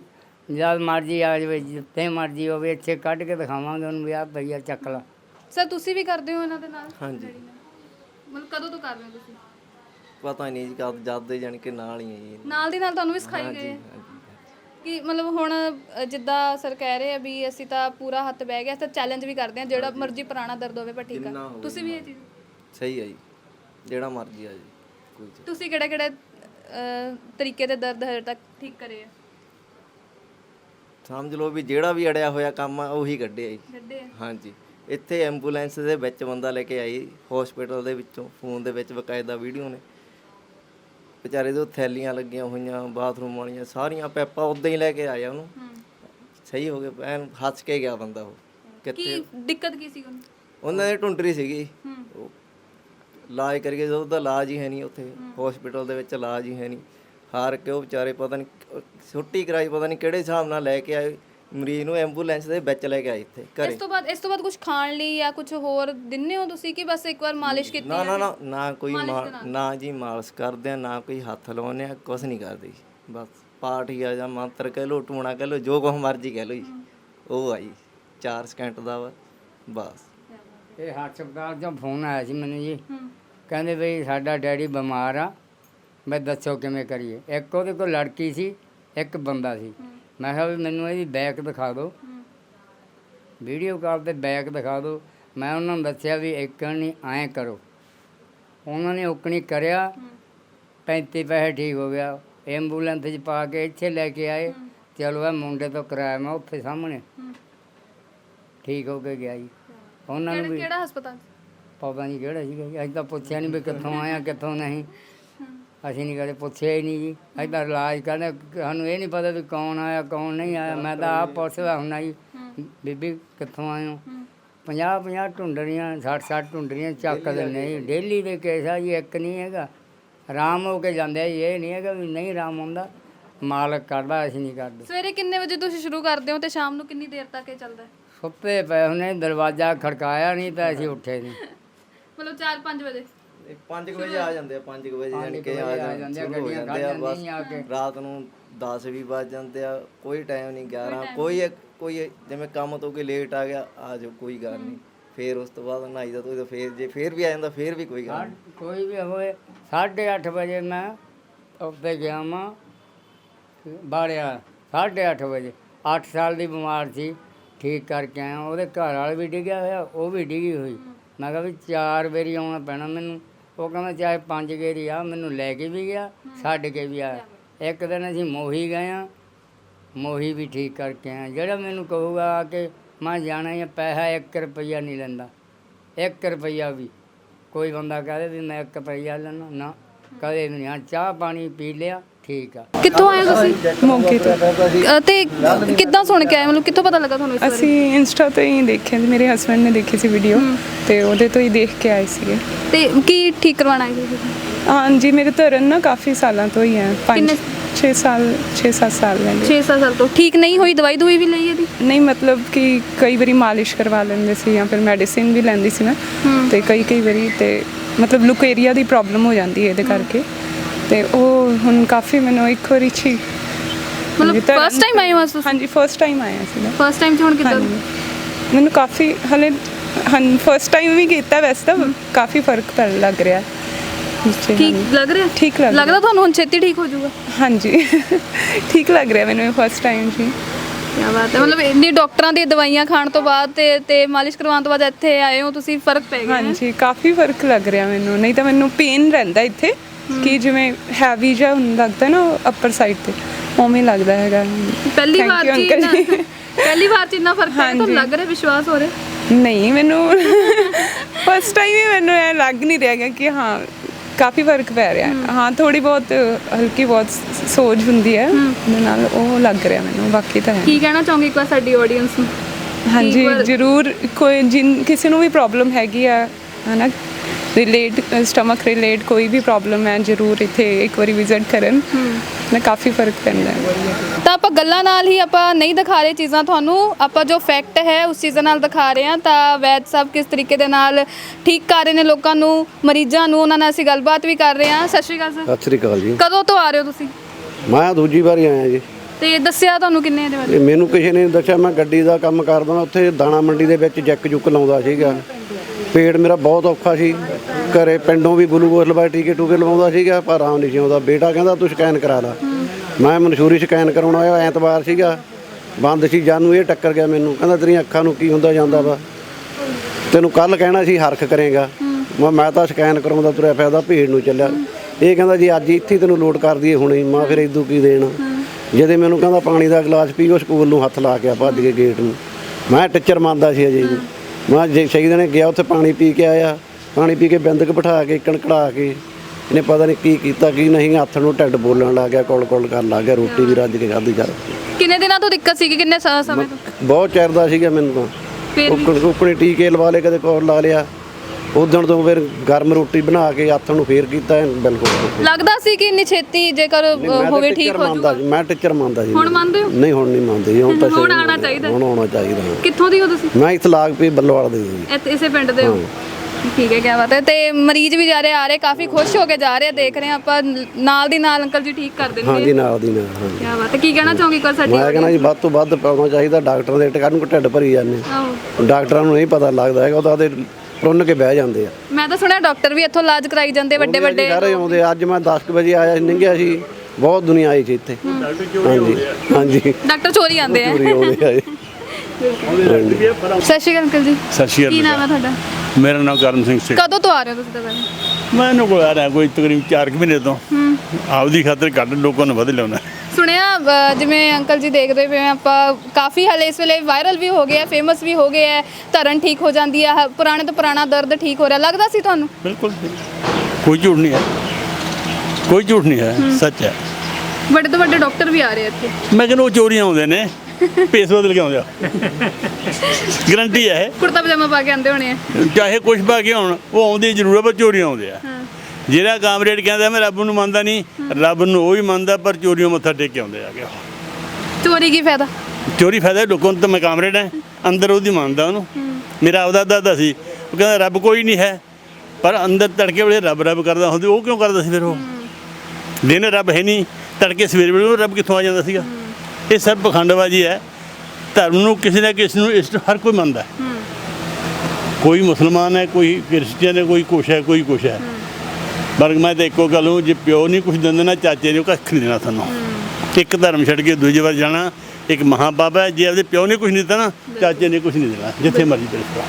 ਜਦ ਮਰਜ਼ੀ ਆ ਜਾਵੇ ਜਿੱਥੇ ਮਰਜ਼ੀ ਹੋਵੇ ਇੱਥੇ ਕੱਢ ਕੇ ਦਿਖਾਵਾਂਗੇ ਉਹਨੂੰ ਵੀ ਆ ਭਈਆ ਚੱਕ ਲਾ। ਸਰ ਤੁਸੀਂ ਵੀ ਕਰਦੇ ਹੋ ਇਹਨਾਂ ਦੇ ਨਾਲ? ਹਾਂਜੀ। ਮਤਲਬ ਕਦੋਂ ਤੋਂ ਕਰ ਰਹੇ ਹੋ ਤੁਸੀਂ? ਪਤਾ ਨਹੀਂ ਜੀ ਕਦ ਜਦ ਦੇ ਜਾਣ ਕੇ ਨਾਲ ਹੀ ਹੈ ਜੀ। ਨਾਲ ਦੀ ਨਾਲ ਤੁਹਾਨੂੰ ਵੀ ਸਿਖਾਈ ਗਏ ਹੈ? ਕਿ ਮਤਲਬ ਹੁਣ ਅ, ਜਿੱਦਾਂ ਸਰ ਕਹਿ ਰਹੇ ਆ ਵੀ ਅਸੀਂ ਤਾਂ ਪੂਰਾ ਹੱਥ ਬਹਿ ਗਿਆ ਤਾਂ ਚੈਲੰਜ ਵੀ ਕਰਦੇ ਆ ਜਿਹੜਾ ਮਰਜ਼ੀ ਪੁਰਾਣਾ ਦਰਦ ਹੋਵੇ ਪਰ ਠੀਕ ਆ। ਤੁਸੀਂ ਵੀ ਇਹ ਚੀਜ਼ ਸਹੀ ਹੈ ਜੀ। ਜਿਹੜਾ ਮਰਜ਼ੀ ਆ ਜੀ ਕੋਈ ਚੱਕਰ ਤੁਸੀਂ ਕਿਹੜੇ ਕਿਹੜੇ ਤਰੀਕੇ ਦੇ ਦਰਦ ਹਜੇ ਤੱਕ ਠੀਕ ਕਰੇ ਆ? ਸਮਝ ਲਓ ਵੀ ਜਿਹੜਾ ਵੀ ਅੜਿਆ ਹੋਇਆ ਕੰਮ ਆ ਉਹੀ ਕੱਢਿਆ ਜੀ। ਗੱਡੇ ਹਾਂਜੀ। ਇੱਥੇ ਐਂਬੂਲੈਂਸ ਦੇ ਵਿੱਚ ਬੰਦਾ ਲੈ ਕੇ ਆਈ ਹਸਪੀਟਲ ਦੇ ਵਿੱਚੋਂ ਫੋਨ ਦੇ ਵਿੱਚ ਬਕਾਇਦਾ ਵੀਡੀਓ ਨੇ। ਵਿਚਾਰੇ ਦੇ ਉਹ ਥੈਲੀਆਂ ਲੱਗੀਆਂ ਹੋਈਆਂ ਬਾਥਰੂਮ ਵਾਲੀਆਂ ਸਾਰੀਆਂ ਪੈਪਾਂ ਉਦਾਂ ਹੀ ਲੈ ਕੇ ਆਇਆ ਉਹਨੂੰ। ਸਹੀ ਹੋ ਗਿਆ ਐਨ ਹੱਸ ਕੇ ਗਿਆ ਬੰਦਾ ਉਹ। ਕਿੱਥੇ? ਕੀ ਦਿੱਕਤ ਕੀ ਸੀ ਉਹਨੂੰ? ਉਹਨਾਂ ਦੀ ਢੁੰਡਰੀ ਸੀਗੀ। ਉਹ ਇਲਾਜ ਕਰਕੇ ਜਦੋਂ ਉਹਦਾ ਇਲਾਜ ਹੀ ਹੈ ਨਹੀਂ ਉੱਥੇ। ਹਸਪੀਟਲ ਦੇ ਵਿੱਚ ਇਲਾਜ ਹੀ ਹੈ ਨਹੀਂ। ਹਾਰ ਕੇ ਉਹ ਵਿਚਾਰੇ ਪਤਾ ਨਹੀਂ ਛੁੱਟੀ ਕਰਾਈ ਪਤਾ ਨਹੀਂ ਕਿਹੜੇ ਹਿਸਾਬ ਨਾਲ ਲੈ ਕੇ ਆਏ। ਮਰੀਜ਼ ਨੂੰ ਐਂਬੂਲੈਂਸ ਦੇ ਵਿੱਚ ਲੈ ਕੇ ਆਏ ਇੱਥੇ ਘਰੇ। ਇਸ ਤੋਂ ਬਾਅਦ ਇਸ ਤੋਂ ਬਾਅਦ ਕੁਝ ਖਾਣ ਲਈ ਜਾਂ ਕੁਝ ਹੋਰ ਦਿੰਨੇ ਹੋ ਤੁਸੀਂ ਕਿ ਬਸ ਇੱਕ ਵਾਰ ਮਾਲਿਸ਼ ਕੀਤੀ ਨਾ ਨਾ ਨਾ ਨਾ ਕੋਈ ਨਾ ਜੀ ਮਾਲਸ਼ ਕਰਦੇ ਆ ਨਾ ਕੋਈ ਹੱਥ ਲਾਉਂਦੇ ਆ ਕੁਛ ਨਹੀਂ ਕਰਦੇ ਜੀ। ਬਸ ਪਾਠ ਹੀ ਆ ਜਾਂ ਮੰਤਰ ਕਹਿ ਲੋ ਟੂਣਾ ਕਹਿ ਲੋ ਜੋ ਕੁਛ ਮਰਜ਼ੀ ਕਹਿ ਲੋ ਜੀ। ਉਹ ਆ ਜੀ 4 ਸਕਿੰਟ ਦਾ ਵਾ ਬਸ। ਇਹ ਹਸਪਤਾਲ ਤੋਂ ਫੋਨ ਆਇਆ ਸੀ ਮੈਨੂੰ ਜੀ। ਕਹਿੰਦੇ ਵੀ ਸਾਡਾ ਡੈਡੀ ਬਿਮਾਰ ਆ। ਮੈਂ ਦੱਸੋ ਕਿਵੇਂ ਕਰੀਏ? ਇੱਕ ਉਹਦੇ ਕੋਲ ਲੜਕੀ ਸੀ ਇੱਕ ਬੰਦਾ ਸੀ। ਮੈਂ ਕਿਹਾ ਵੀ ਮੈਨੂੰ ਇਹਦੀ ਬੈਕ ਦਿਖਾ ਦਿਓ। ਵੀਡੀਓ ਕਾਲ ਤੇ ਬੈਕ ਦਿਖਾ ਦਿਓ। ਮੈਂ ਉਹਨਾਂ ਨੂੰ ਦੱਸਿਆ ਵੀ ਇੱਕ ਨਹੀਂ ਐਂ ਕਰੋ। ਉਹਨਾਂ ਨੇ ਉਕਣੀ ਕਰਿਆ। 35 ਪੈਸੇ ਠੀਕ ਹੋ ਗਿਆ। ਐਂਬੂਲੈਂਸ 'ਚ ਪਾ ਕੇ ਇੱਥੇ ਲੈ ਕੇ ਆਏ। ਚਲੋ ਇਹ ਮੁੰਡੇ ਤੋਂ ਕਰਾਇਆ ਮੈਂ ਉੱਥੇ ਸਾਹਮਣੇ। ਠੀਕ ਹੋ ਕੇ ਗਿਆ ਜੀ। ਉਹਨਾਂ ਨੂੰ ਕਿਹੜਾ ਵੀ ਕਿਹੜਾ ਹਸਪਤਾਲ? ਪਤਾ ਨਹੀਂ ਕਿਹੜਾ ਸੀਗਾ ਜੀ। ਅੱਜ ਤਾਂ ਪੁੱਛਿਆ ਨਹੀਂ ਵੀ ਕਿੱਥੋਂ ਆਇਆ ਕਿੱਥੋਂ ਨਹੀਂ। ਅਸੀਂ ਨਹੀਂ ਕਦੇ ਪੁੱਛਿਆ ਹੀ ਨਹੀਂ ਜੀ। ਤਾਂ ਇਲਾਜ ਕਰਨਾ ਸਾਨੂੰ ਇਹ ਨਹੀਂ ਪਤਾ ਵੀ ਕੌਣ ਆਇਆ ਕੌਣ ਨਹੀਂ ਆਇਆ। ਮੈਂ ਤਾਂ ਆਪ ਪੁੱਛਦਾ ਹੁੰਨਾ ਜੀ ਬੀਬੀ ਕਿੱਥੋਂ ਆਏ ਹੋ? 50 50 ਢੁੰਡਰੀਆਂ 60 60 ਢੁੰਡਰੀਆਂ ਚੱਕ ਦਿੰਦੇ ਜੀ। ਡੇਲੀ ਦੇ ਕੇਸ ਆ ਜੀ ਇੱਕ ਨਹੀਂ ਹੈਗਾ। ਆਰਾਮ ਹੋ ਕੇ ਜਾਂਦੇ ਜੀ, ਇਹ ਨਹੀਂ ਹੈਗਾ ਵੀ ਨਹੀਂ ਆਰਾਮ ਹੁੰਦਾ। ਮਾਲਕ ਕਰਦਾ ਅਸੀਂ ਨਹੀਂ ਕਰਦੇ। ਸਵੇਰੇ ਕਿੰਨੇ ਵਜੇ ਤੁਸੀਂ ਸ਼ੁਰੂ ਕਰਦੇ ਹੋ ਤੇ ਸ਼ਾਮ ਨੂੰ ਕਿੰਨੀ ਦੇਰ ਤੱਕ ਇਹ ਚੱਲਦਾ? ਸੁੱਤੇ ਪਏ ਉਹਨੇ ਦਰਵਾਜ਼ਾ ਖੜਕਾਇਆ ਨਹੀਂ ਤਾਂ ਅਸੀਂ ਉੱਠੇ ਨਹੀਂ। ਮਤਲਬ 4-5 ਵਜੇ? 5 ਵਜੇ ਆ ਜਾਂਦੇ ਆ 5 ਵਜੇ ਜਾਣੀ ਕਿ ਆ ਜਾਂਦੇ ਆ, ਗੱਡੀਆਂ ਕੱਢ ਜਾਂਦੀਆਂ ਆ ਕੇ। ਰਾਤ ਨੂੰ 10 ਵੀ ਵੱਜ ਜਾਂਦੇ ਆ ਕੋਈ ਟਾਈਮ ਨਹੀਂ 11 ਕੋਈ ਕੋਈ ਜਿਵੇਂ ਕੰਮ ਤੋਂ ਕੋਈ ਲੇਟ ਆ ਗਿਆ ਆ ਜਾਓ ਕੋਈ ਗੱਲ ਨਹੀਂ। ਫੇਰ ਉਸ ਤੋਂ ਬਾਅਦ ਨਹਾਈ ਦਾ ਤੋਂ ਫੇਰ ਜੇ ਫੇਰ ਵੀ ਆ ਜਾਂਦਾ ਫੇਰ ਵੀ ਕੋਈ ਗੱਲ ਨਹੀਂ। ਕੋਈ ਵੀ ਹੋਵੇ 8:30 ਵਜੇ ਮੈਂ ਉੱਤੇ ਗਿਆ ਮਾਂ ਬਾੜਿਆ 8:30 ਵਜੇ। 8 ਸਾਲ ਦੀ ਬਿਮਾਰ ਸੀ ਠੀਕ ਕਰਕੇ ਆਇਆ ਉਹਦੇ ਘਰ ਵਾਲੇ ਵੀ ਡਿੱਗਿਆ ਹੋਇਆ ਉਹ ਵੀ ਡਿੱਗੀ ਹੋਈ। ਮੈਂ ਕਿਹਾ ਵੀ ਚਾਰ ਵਾਰੀ ਆਉਣਾ ਪੈਣਾ ਮੈਨੂੰ। ਉਹ ਕਹਿੰਦਾ ਚਾਹੇ ਪੰਜ ਗੇਰੀ ਆ, ਮੈਨੂੰ ਲੈ ਕੇ ਵੀ ਗਿਆ, ਛੱਡ ਕੇ ਵੀ ਆ ਇੱਕ ਦਿਨ ਅਸੀਂ ਮੋਹੀ ਗਏ ਆ। ਮੋਹੀ ਵੀ ਠੀਕ ਕਰਕੇ ਆਇਆ। ਜਿਹੜਾ ਮੈਨੂੰ ਕਹੂਗਾ ਕਿ ਮੈਂ ਜਾਣਾ ਹੀ ਪੈਸਾ 1 ਰੁਪਈਆ ਨਹੀਂ ਲੈਂਦਾ। 1 ਰੁਪਈਆ ਵੀ। ਕੋਈ ਬੰਦਾ ਕਹਦੇ ਵੀ ਮੈਂ 1 ਰੁਪਈਆ ਲੈਣਾ ਨਾ, ਕਦੇ ਵੀ ਨਹੀਂ। ਆ ਚਾਹ ਪਾਣੀ ਪੀ ਲਿਆ। ਠੀਕ ਆ। ਕਿੱਥੋਂ ਆਏ ਹੋ ਤੁਸੀਂ? ਮੌਕੇ ਤੋਂ। ਅ, ਤੇ ਕਿੱਦਾਂ ਸੁਣ ਕੇ ਆਏ? ਮਤਲਬ ਕਿੱਥੋਂ ਪਤਾ ਲੱਗਾ ਤੁਹਾਨੂੰ ਇਸ ਬਾਰੇ? ਅਸੀਂ ਇੰਸਟਾ ਤੋਂ ਹੀ ਦੇਖਿਆ ਸੀ ਮੇਰੇ ਹਸਬੰਡ ਨੇ ਦੇਖੀ ਸੀ ਵੀਡੀਓ ਤੇ ਉਹਦੇ ਤੋਂ ਹੀ ਦੇਖ ਕੇ ਆਏ ਸੀਗੇ। ਤੇ ਕੀ ਠੀਕ ਕਰਵਾਉਣਾ ਹੈ ਤੁਸੀਂ ਹਾਂਜੀ ਮੇਰੇ ਧਰਨ ਨਾ ਕਾਫੀ ਸਾਲਾਂ ਤੋਂ ਹੀ ਹੈ। 5 ਕਿੰਨੇ? 6 ਸਾਲ 6-7 ਸਾਲ ਲੈਂਦੇ 6 ਸਾਲ ਤੋਂ। ਠੀਕ ਨਹੀਂ ਹੋਈ ਦਵਾਈ ਦਵਾਈ ਵੀ ਲਈ ਇਹਦੀ? ਨਹੀਂ ਮਤਲਬ ਕਿ ਕਈ ਵਾਰੀ ਮਾਲਿਸ਼ ਕਰਵਾ ਲੈਂਦੇ ਸੀ ਜਾਂ ਫਿਰ ਮੈਡੀਸਿਨ ਵੀ ਲੈਂਦੀ ਸੀ ਤੇ ਕਈ ਕਈ ਵਾਰੀ ਤੇ ਮਤਲਬ ਲੁਕੇਰੀਆ ਦੀ ਪ੍ਰੋਬਲਮ ਹੋ ਜਾਂਦੀ ਹੈ ਇਹਦੇ ਕਰਕੇ। ਤੇ ਉਹ ਹੁਣ ਕਾਫੀ ਮੈਨੂੰ ਇੱਕ ਵਾਰੀ ਛੀ ਮਤਲਬ ਫਸਟ ਟਾਈਮ ਆਏ ਹੋ ਅੱਜ ਤੁਸੀਂ? ਹਾਂਜੀ ਫਰਸਟ ਟਾਈਮ ਆਇਆ ਸੀ ਫਸਟ ਟਾਈਮ ਚ ਹੁਣ ਕਿੱਦਾਂ? ਹਾਂਜੀ। ਮੈਨੂੰ ਕਾਫੀ ਹਲੇ ਹਾਂ ਫਰਸਟ ਟਾਈਮ ਵੀ ਕੀਤਾ ਵੈਸੇ ਤਾਂ ਕਾਫੀ ਫ਼ਰਕ ਪੈ ਲੱਗ ਰਿਹਾ। ਜੀ, ਠੀਕ ਹਾਂਜੀ। ਲੱਗ ਰਿਹਾ? ਠੀਕ ਲੱਗ ਲੱਗਦਾ ਤੁਹਾਨੂੰ ਹੁਣ ਛੇਤੀ ਠੀਕ ਹੋ ਜਾਊਗਾ? ਹਾਂਜੀ। ਠੀਕ ਲੱਗ ਰਿਹਾ ਮੈਨੂੰ ਫਰਸਟ ਟਾਈਮ ਜੀ। ਕੀ ਬਾਤ ਹੈ। ਮਤਲਬ ਇੰਨੀ ਡਾਕਟਰਾਂ ਦੀ ਦਵਾਈਆਂ ਖਾਣ ਤੋਂ ਬਾਅਦ ਤੇ ਤੇ ਮਾਲਿਸ਼ ਕਰਵਾਉਣ ਤੋਂ ਬਾਅਦ ਇੱਥੇ ਆਏ ਹੋ ਤੁਸੀਂ ਫ਼ਰਕ ਪੈ ਗਿਆ। ਹੈ ਹਾਂਜੀ ਕਾਫੀ ਫ਼ਰਕ ਲੱਗ ਰਿਹਾ ਮੈਨੂੰ। ਨਹੀਂ ਤਾਂ ਮੈਨੂੰ ਪੇਨ ਰਹਿੰਦਾ ਇੱਥੇ। ਕਿ ਜਿਵੇਂ ਹੈਵੀ ਜਿਹਾ ਹੁੰਦਾ ਲੱਗਦਾ ਨਾ ਅਪਰ ਸਾਈਡ ਤੇ ਉਵੇਂ ਲੱਗਦਾ ਹੈਗਾ। ਪਹਿਲੀ Thank ਵਾਰ you, ਚ ਹੀ uncle ਇੰਨਾ- ਜੀ। ਪਹਿਲੀ ਵਾਰ ਚ ਇੰਨਾ ਫ਼ਰਕ ਹਾਂਜੀ। ਲੱਗ ਰਿਹਾ ਵਿਸ਼ਵਾਸ ਹੋ ਰਿਹਾ? ਨਹੀਂ ਮੈਨੂੰ ਫਸਟ ਟਾਈਮ ਹੀ ਮੈਨੂੰ ਇਹ ਲੱਗ ਨਹੀਂ ਰਿਹਾ ਗਾ ਕਿ ਹਾਂ ਕਾਫੀ ਫ਼ਰਕ ਪੈ ਰਿਹਾ। ਹੈ। ਹਾਂ ਥੋੜੀ ਬਹੁਤ ਹਲਕੀ ਬਹੁਤ ਸ- ਸੋਜ ਹੁੰਦੀ ਹੈ। ਉਹਦੇ ਨਾਲ ਉਹ ਲੱਗ ਰਿਹਾ ਮੈਨੂੰ ਬਾਕੀ ਤਾਂ ਹੈ ਕੀ ਕਹਿਣਾ ਚਾਹੋਗੇ ਇੱਕ ਵਾਰ ਸਾਡੀ ਆਡੀਅנס ਨੂੰ? ਹਾਂਜੀ ਵਾਰ- ਜ਼ਰੂਰ ਕੋਈ ਜਿਨ ਕਿਸੇ ਨੂੰ ਵੀ ਪ੍ਰੋਬਲਮ ਹੈਗੀ ਆ ਹਨਾ? ਰਿਲੇਟ ਸਟਮਕ ਰਿਲੇਟ ਕੋਈ ਵੀ ਪ੍ਰੋਬਲਮ ਹੈ ਜ਼ਰੂਰ ਇੱਥੇ ਇੱਕ ਵਾਰੀ ਵਿਜ਼ਿਟ ਕਰਨ। ਨਾ ਕਾਫੀ ਫ਼ਰਕ ਪੈਂਦਾ ਹੈ। ਤਾਂ ਆਪਾਂ ਗੱਲਾਂ ਨਾਲ ਹੀ ਆਪਾਂ ਨਹੀਂ ਦਿਖਾ ਰਹੇ ਚੀਜ਼ਾਂ ਤੁਹਾਨੂੰ ਆਪਾਂ ਜੋ ਫੈਕਟ ਹੈ ਉਸ ਚੀਜ਼ਾਂ ਨਾਲ ਦਿਖਾ ਰਹੇ ਹਾਂ ਤਾਂ ਵੈਦ ਸਾਹਿਬ ਕਿਸ ਤਰੀਕੇ ਦੇ ਨਾਲ ਠੀਕ ਕਰ ਰਹੇ ਨੇ ਲੋਕਾਂ ਨੂੰ ਮਰੀਜ਼ਾਂ ਨੂੰ ਉਹਨਾਂ ਨਾਲ ਅਸੀਂ ਗੱਲਬਾਤ ਵੀ ਕਰ ਰਹੇ ਹਾਂ। ਸਤਿ ਸ਼੍ਰੀ ਅਕਾਲ ਸਰ। ਸਤਿ ਸ੍ਰੀ ਅਕਾਲ ਜੀ। ਕਦੋਂ ਤੋਂ ਆ ਰਹੇ ਹੋ ਤੁਸੀਂ? ਮੈਂ ਦੂਜੀ ਵਾਰੀ ਆਇਆ ਜੀ। ਤੇ ਦੱਸਿਆ ਤੁਹਾਨੂੰ ਕਿੰਨੇ ਦੇ ਬਾਰੇ? ਮੈਨੂੰ ਕਿਸੇ ਨੇ ਦੱਸਿਆ ਮੈਂ ਗੱਡੀ ਦਾ ਕੰਮ ਕਰਦਾ ਉੱਥੇ ਦਾਣਾ ਮੰਡੀ ਦੇ ਵਿੱਚ ਜੈਕ ਜੁੱਕ ਲਾਉਂਦਾ ਸੀਗਾ। ਪੇਟ ਮੇਰਾ ਬਹੁਤ ਔਖਾ ਸੀ। ਘਰੇ ਪਿੰਡੋਂ ਵੀ ਗਲੂਕੋਜ਼ ਲਵਾ ਟੀਕੇ ਟੂਕੇ ਲਵਾਉਂਦਾ ਸੀਗਾ, ਪਰ ਆਰਾਮ ਨਹੀਂ ਸੀ ਆਉਂਦਾ। ਬੇਟਾ ਕਹਿੰਦਾ, ਤੂੰ ਸਕੈਨ ਕਰਾ ਲਾ। ਮੈਂ ਮਨਸ਼ੂਰੀ ਸਕੈਨ ਕਰਾਉਣ ਆਇਆ, ਐਤਵਾਰ ਸੀਗਾ। ਬੰਦ ਸੀ, ਜਾਨੂੰ ਇਹ ਟੱਕਰ ਗਿਆ ਮੈਨੂੰ। ਕਹਿੰਦਾ, ਤੇਰੀਆਂ ਅੱਖਾਂ ਨੂੰ ਕੀ ਹੁੰਦਾ ਜਾਂਦਾ ਵਾ? ਤੈਨੂੰ ਕੱਲ ਕਹਿਣਾ ਸੀ, ਹਰਖ ਕਰੇਗਾ। ਮੈਂ ਮੈਂ ਤਾਂ ਸਕੈਨ ਕਰਾਉਂਦਾ, ਤੁਰਿਆ ਫਾਇਦਾ ਭੀੜ ਨੂੰ ਚੱਲਿਆ। ਇਹ ਕਹਿੰਦਾ, ਜੀ ਅੱਜ ਇੱਥੇ ਤੈਨੂੰ ਲੋਡ ਕਰ ਦਈਏ ਹੁਣੇ, ਮੈਂ ਫਿਰ ਇਦੋਂ ਕੀ ਦੇਣਾ? ਜਦੇ ਮੈਨੂੰ ਕਹਿੰਦਾ, ਪਾਣੀ ਦਾ ਗਲਾਸ ਪੀਓ, ਸਕੂਲ ਨੂੰ ਹੱਥ ਲਾ ਕੇ ਆ, ਭੱਜ ਕੇ ਗੇਟ ਨੂੰ। ਮੈਂ ਟੀਚਰ ਮੰਨਦਾ ਸੀ ਅਜੇ ਵੀ। ਮੈਂ ਜੇ ਸਹੀ ਦਿਨੇ ਗਿਆ ਉੱਥੇ ਪਾਣੀ ਪੀ ਕੇ ਆਇਆ। ਪਾਣੀ ਪੀ ਕੇ ਬਿੰਦਕ ਬਿਠਾ ਕੇ ਕਣਕੜਾ ਕੇ ਇਹਨੇ ਪਤਾ ਨਹੀਂ ਕੀ ਕੀਤਾ ਕੀ ਨਹੀਂ ਹੱਥ ਨੂੰ ਢਿੱਡ ਬੋਲਣ ਲੱਗ ਗਿਆ ਕੋਲ ਕੋਲ ਕਰਨ ਲੱਗ ਗਿਆ ਰੋਟੀ ਵੀ ਰੱਜ ਕੇ ਖਾਧੀ ਚੱਲ ਕਿੰਨੇ ਦਿਨਾਂ ਤੋਂ ਦਿੱਕਤ ਸੀ ਕਿੰਨੇ ਸ- ਸਮੇਂ ਤੋਂ? ਬਹੁਤ ਚਿਰ ਦਾ ਸੀਗਾ ਮੈਨੂੰ ਤਾਂ। ਫਿਰ ਵੀ ਕੁੱਕੜ ਕੁੱਕੜੀ ਟੀਕੇ ਲਵਾ ਲਏ ਕਦੇ ਕੋਲ ਲਾ ਲਿਆ। ਉਦਣ ਤੋਂ ਫਿਰ ਗਰਮ ਰੋਟੀ ਬਣਾ ਕੇ ਹੱਥ ਨੂੰ ਫੇਰ ਕੀਤਾ ਐਨ ਬਿਲਕੁਲ ਲੱਗਦਾ ਸੀ ਕਿ ਇੰਨੀ ਛੇਤੀ ਜੇਕਰ ਹੋਵੇ ਠੀਕ ਹੋ ਜਾਊਗਾ ਮੈਂ ਟੀਚਰ ਮੰਨਦਾ ਜੀ। ਹੁਣ ਮੰਨਦੇ ਹੋ? ਨਹੀਂ ਹੁਣ ਨਹੀਂ ਮੰਨਦੇ ਜੀ ਹੁਣ ਤਾਂ ਹੁਣ ਆਉਣਾ। ਚਾਹੀਦਾ। ਹੁਣ ਆਉਣਾ ਚਾਹੀਦਾ ਕਿੱਥੋਂ ਦੀ ਹੋ ਤੁਸੀਂ? ਮੈਂ ਇਤਲਾਕ ਪੀ ਬੱਲੋਵਾਲ ਦੇ ਜੀ। ਇੱਥੇ ਇਸੇ ਪਿੰਡ ਦੇ ਹੋ? ਠੀਕ ਹੈ ਕਿਆ ਬਾਤ ਹੈ। ਤੇ ਮਰੀਜ਼ ਵੀ ਜਾ ਰਹੇ ਆ ਰਹੇ ਕਾਫੀ ਖੁਸ਼ ਹੋ ਕੇ ਜਾ ਰਹੇ ਆ ਦੇਖ ਰਹੇ ਆ ਆਪਾਂ। ਨਾਲ ਦੀ ਨਾਲ ਅੰਕਲ ਜੀ ਠੀਕ ਕਰ ਹਾਂਜੀ ਦੇਣਗੇ ਨਾਲ ਦੀ ਨਾਲ ਹਾਂਜੀ ਕਿਆ ਬਾਤ ਹੈ। ਕੀ ਕਹਿਣਾ ਚਾਹੋਗੇ ਇੱਕ ਵਾਰ ਸਾਡੀ ਮੈਂ ਕਹਿੰਦਾ ਜੀ ਵੱਧ ਤੋਂ ਵੱਧ ਪਾਉਣਾ ਚਾਹੀਦਾ ਡਾਕਟਰਾਂ ਦੇ ਟਿਕਟ ਨੂੰ ਢਿੱਡ ਭਰੀ ਜਾਂਦੇ। ਆਹੋ। ਡਾਕਟਰਾਂ ਨੂੰ ਨਹੀਂ ਪਤਾ ਲੱਗਦਾ ਹੈਗਾ ਉਹ ਤਾਂ ਉਹਦੇ ਰੁੰਨ ਕੇ ਬਹਿ ਜਾਂਦੇ ਆ। ਮੈਂ ਤਾਂ ਸੁਣਿਆ ਡਾਕਟਰ ਵੀ ਇੱਥੋਂ ਇਲਾਜ ਕਰਾਈ ਜਾਂਦੇ ਵੱਡੇ ਵੱਡੇ। ਸਾਰੇ ਆਉਂਦੇ ਅੱਜ ਮੈਂ 10 ਕੁ ਵਜੇ ਆਇਆ ਲੰਘਿਆ ਸੀ। ਬਹੁਤ ਦੁਨੀਆ ਆਈ ਸੀ ਇੱਥੇ। ਹਾਂਜੀ ਹਾਂਜੀ। ਡਾਕਟਰ ਚੋਰੀ ਆਉਂਦੇ ਆ। ਪੂਰੀ ਆਉਂਦੇ ਆ ਜੀ। ਹਾਂਜੀ ਸਤਿ ਸ਼੍ਰੀ ਅਕਾਲ ਅੰਕਲ ਜੀ। ਸਤਿ ਸ਼੍ਰੀ ਕੀ ਨਾਮ ਅਕਾਲ ਹੈ ਤੁਹਾਡਾ? ਮੇਰਾ ਨਾਮ ਕਰਮ ਸਿੰਘ ਸੀ ਕਦੋਂ ਤੋਂ ਆ ਰਹੇ ਹੋ ਤੁਸੀਂ ਦਵਾਈ ਮੈਂ ਇਹਨੂੰ ਕੋਲ ਆ ਰਿਹਾ ਕੋਈ ਤਕਰੀਬ 4 ਮਹੀਨੇ ਤੋਂ। ਆਪਦੀ ਖਾਤਰ ਕੱਢ ਲੋਕਾਂ ਨੂੰ ਵਧ ਲਿਆਉਣਾ। ਸੁਣਿਆ ਅ, ਜਿਵੇਂ ਅੰਕਲ ਜੀ ਦੇਖਦੇ ਪਏ ਆ, ਆਪਾਂ ਕਾਫੀ ਹਾਲੇ ਇਸ ਵੇਲੇ ਵਾਇਰਲ ਵੀ ਹੋ ਗਿਆ ਫੇਮਸ ਵੀ ਹੋ ਗਏ ਹੈ ਧਰਨ ਠੀਕ ਹੋ ਜਾਂਦੀ ਹੈ ਹ- ਪੁਰਾਣੇ ਤੋਂ ਪੁਰਾਣਾ ਦਰਦ ਠੀਕ ਹੋ ਰਿਹਾ ਲੱਗਦਾ ਸੀ ਤੁਹਾਨੂੰ? ਬਿਲਕੁਲ ਕੋਈ ਝੂਠ ਨਹੀਂ ਹੈ। ਕੋਈ ਝੂਠ ਨਹੀਂ ਹੈ ਸੱਚ ਹੈ। ਵੱਡੇ ਤੋਂ ਵੱਡੇ ਡਾਕਟਰ ਵੀ ਆ ਰਹੇ ਇੱਥੇ। ਮੈਂ ਕਹਿੰਦਾ ਉਹ ਚੋਰੀਆਂ ਆਉਂਦੇ ਨੇ ਪੇਸ ਬਦਲ ਕੇ ਆਉਂਦੇ ਆ। ਗਰੰਟੀ ਹੈ ਕੁੜਤਾ ਪਜਾਮਾ ਪਾ ਕੇ ਆਉਂਦੇ ਹੋਣੇ ਆ। ਚਾਹੇ ਕੁਝ ਪਾ ਕੇ ਆਉਣ ਉਹ ਆਉਂਦੇ ਜ਼ਰੂਰ ਆ ਪਰ ਚੋਰੀਆਂ ਆਉਂਦੇ ਆ। ਜਿਹੜਾ ਕਾਮਰੇਡ ਕਹਿੰਦਾ ਮੈਂ ਰੱਬ ਨੂੰ ਮੰਨਦਾ ਨਹੀਂ। ਰੱਬ ਨੂੰ ਉਹ ਹੀ ਮੰਨਦਾ ਪਰ ਚੋਰੀਆਂ ਮੱਥਾ ਟੇਕ ਕੇ ਆਉਂਦੇ ਆ ਗਿਆ ਚੋਰੀ ਕੀ ਫਾਇਦਾ? ਚੋਰੀ ਫਾਇਦਾ ਲੋਕਾਂ ਨੂੰ ਤਾਂ ਮੈਂ ਕਾਮਰੇਡ ਹਾਂ ਅੰਦਰ ਉਹਦੀ ਮੰਨਦਾ ਉਹਨੂੰ। ਮੇਰਾ ਆਪਦਾ ਦਾਦਾ ਸੀ। ਉਹ ਕਹਿੰਦਾ ਰੱਬ ਕੋਈ ਨਹੀਂ ਹੈ। ਪਰ ਅੰਦਰ ਤੜਕੇ ਵੇਲੇ ਰੱਬ ਰੱਬ ਕਰਦਾ ਹੁੰਦੇ ਉਹ ਕਿਉਂ ਕਰਦਾ ਸੀ ਫਿਰ ਉਹ? ਦਿਨ ਰੱਬ ਹੈ ਨਹੀਂ ਤੜਕੇ ਸਵੇਰੇ ਵੇਲੇ ਰੱਬ ਕਿੱਥੋਂ ਆ ਜਾਂਦਾ ਸੀਗਾ? ਇਹ ਸਭ ਪਖੰਡਬਾਜ਼ੀ ਹੈ। ਧਰਮ ਨੂੰ ਕਿਸੇ ਨਾ ਕਿਸੇ ਨੂੰ ਇਸ ਹਰ ਕੋਈ ਮੰਨਦਾ ਕੋਈ ਮੁਸਲਮਾਨ ਹੈ ਕੋਈ ਕ੍ਰਿਸਚੀਅਨ ਹੈ ਕੋਈ ਕੁਛ ਹੈ ਕੋਈ ਕੁਛ ਹੈ। ਪਰ ਮੈਂ ਤਾਂ ਇੱਕੋ ਗੱਲ ਹੂੰ ਜੇ ਪਿਓ ਨਹੀਂ ਕੁਛ ਦਿੰਦੇ ਨਾ ਚਾਚੇ ਨੇ ਕੱਖ ਨਹੀਂ ਦੇਣਾ ਤੁਹਾਨੂੰ ਇੱਕ ਧਰਮ ਛੱਡ ਕੇ ਦੂਜੇ ਵਾਰ ਜਾਣਾ ਇੱਕ ਮਹਾਪਾਪ ਹੈ ਜੇ ਆਪਦੇ ਪਿਓ ਨੇ ਕੁਛ ਨਹੀਂ ਦਿੱਤਾ ਨਾ ਚਾਚੇ ਨੇ ਕੁਛ ਨਹੀਂ ਦੇਣਾ ਜਿੱਥੇ ਮਰਜ਼ੀ ਚਲੇ ਜਾਓ।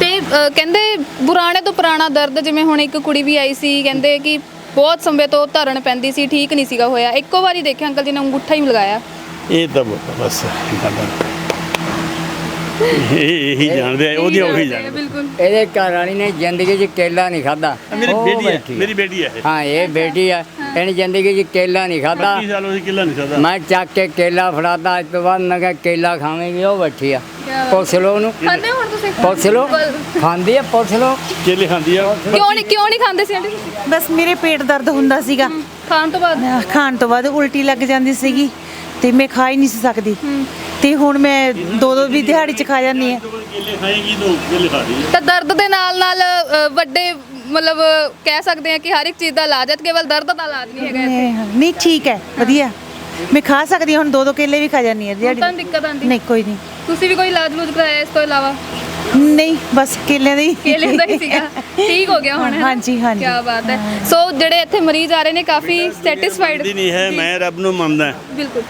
ਤੇ ਅ, ਕਹਿੰਦੇ ਪੁਰਾਣੇ ਤੋਂ ਪੁਰਾਣਾ ਦਰਦ ਜਿਵੇਂ ਹੁਣ ਇੱਕ ਕੁੜੀ ਵੀ ਆਈ ਸੀ ਕਹਿੰਦੇ ਕਿ ਬਹੁਤ ਸਮੇਂ ਤੋਂ ਧਰਨ ਪੈਂਦੀ ਸੀ ਠੀਕ ਨਹੀਂ ਸੀਗਾ ਹੋਇਆ। ਇੱਕੋ ਵਾਰੀ ਦੇਖਿਆ ਅੰਕਲ ਜੀ ਨੇ ਅੰਗੂਠਾ ਹੀ ਲਗਾਇਆ। ਇਹ ਤਾਂ ਬਹੁਤ ਬਸ ਗੱਲ ਹੈ। ਇਹ ਇਹੀ ਜਾਣਦੇ ਆ ਉਹਦੀ ਉਹੀ ਜਾਣਦੇ ਬਿਲਕੁਲ। ਇਹਦੇ ਘਰ ਵਾਲੀ ਨੇ ਜ਼ਿੰਦਗੀ 'ਚ ਕੇਲਾ ਨਹੀਂ ਖਾਦਾ ਮੇਰੀ ਬੇਟੀ ਹੈ ਮੇਰੀ ਬੇਟੀ ਹੈ। ਹਾਂ ਇਹ ਬੇਟੀ ਆ। ਇਹਨੇ ਜ਼ਿੰਦਗੀ 'ਚ ਕੇਲਾ ਨਹੀਂ ਖਾਦਾ 25 ਸਾਲ ਉਹਦੀ ਕਿੱਲਾ ਨਹੀਂ ਸਕਦਾ ਮੈਂ ਚੱਕ ਕੇ ਕੇਲਾ ਫੜਾਦਾ ਅੱਜ ਤੋਂ ਬਾਅਦ ਮੈਂ ਕਿਹਾ ਕੇਲਾ ਖਾਵੇਂਗੀ ਉਹ ਬੈਠੀ ਆ। ਪੁੱਛ ਲਓ ਉਹਨੂੰ। ਖਾਂਦੇ ਹੁਣ ਤੁਸੀਂ? ਪੁੱਛ ਲਓ। ਖਾਂਦੀ ਆ ਪੁੱਛ ਲਓ। ਕੇਲੇ ਖਾਂਦੀ ਆ। ਕਿਉਂ ਨਹੀਂ ਕਿਉਂ ਨਹੀਂ ਖਾਂਦੇ ਸੀ ਆਂਟੀ ਤੁਸੀਂ? ਬਸ ਮੇਰੇ ਪੇਟ ਦਰਦ ਹੁੰਦਾ ਸੀਗਾ। ਖਾਣ ਤੋਂ ਬਾਅਦ? ਖਾਣ ਤੋਂ ਬਾਅਦ ਉਲਟੀ ਲੱਗ ਜਾਂਦੀ ਸੀਗੀ ਤੇ ਮੈਂ ਖਾ ਹੀ ਨਹੀਂ ਸੀ ਸਕਦੀ। ਤੇ ਹੁਣ ਮੈਂ ਦੋ ਦੋ ਵੀ ਦਿਹਾੜੀ ਚ ਖਾ ਜਾਂਦੀ ਹਾਂ। ਕੇਲੇ ਖਾਏਗੀ ਤਾਂ ਕੇਲੇ ਖਾ ਰਹੀ ਤਾਂ ਦਰਦ ਦੇ ਨਾਲ ਨਾਲ ਅ, ਵੱਡੇ ਮਤਲਬ ਕਹਿ ਸਕਦੇ ਆ ਕਿ ਹਰ ਇੱਕ ਚੀਜ਼ ਦਾ ਇਲਾਜ ਹੈ ਕੇਵਲ ਦਰਦ ਦਾ ਇਲਾਜ ਨਹੀਂ ਹੈਗਾ ਇੱਥੇ। ਨਹੀਂ ਠੀਕ ਹੈ ਵਧੀਆ। ਮੈਂ ਖਾ ਸਕਦੀ ਹਾਂ ਹੁਣ ਦੋ ਦੋ ਕੇਲੇ ਵੀ ਖਾ ਜਾਂਦੀ ਹਾਂ ਦਿਹਾੜੀ ਤਾਂ ਦਿੱਕਤ ਆਂਦੀ ਨਹੀਂ ਕੋਈ ਨਹੀਂ। ਤੁਸੀਂ ਵੀ ਕੋਈ ਇਲਾਜ ਲੂਜ ਕਰਾਇਆ ਇਸ ਤੋਂ ਇਲਾਵਾ? ਨਹੀਂ ਬਸ ਕੇਲੇ ਦੇ ਹੀ। ਕੇਲੇ ਦਾ ਹੀ ਸੀਗਾ। ਠੀਕ ਹੋ ਗਿਆ ਹੁਣ ਹੈ ਹਾਂਜੀ, ਹਾਂਜੀ। ਕੀ ਬਾਤ ਹੈ। ਸੋ ਜਿਹੜੇ ਇੱਥੇ ਮਰੀਜ਼ ਆ ਰਹੇ ਨੇ ਕਾਫੀ ਸੈਟੀਸਫਾਈਡ ਦੀ ਨਹੀਂ ਹੈ ਮੈਂ ਰੱਬ ਨੂੰ ਮੰਨਦਾ। ਬਿਲਕੁਲ।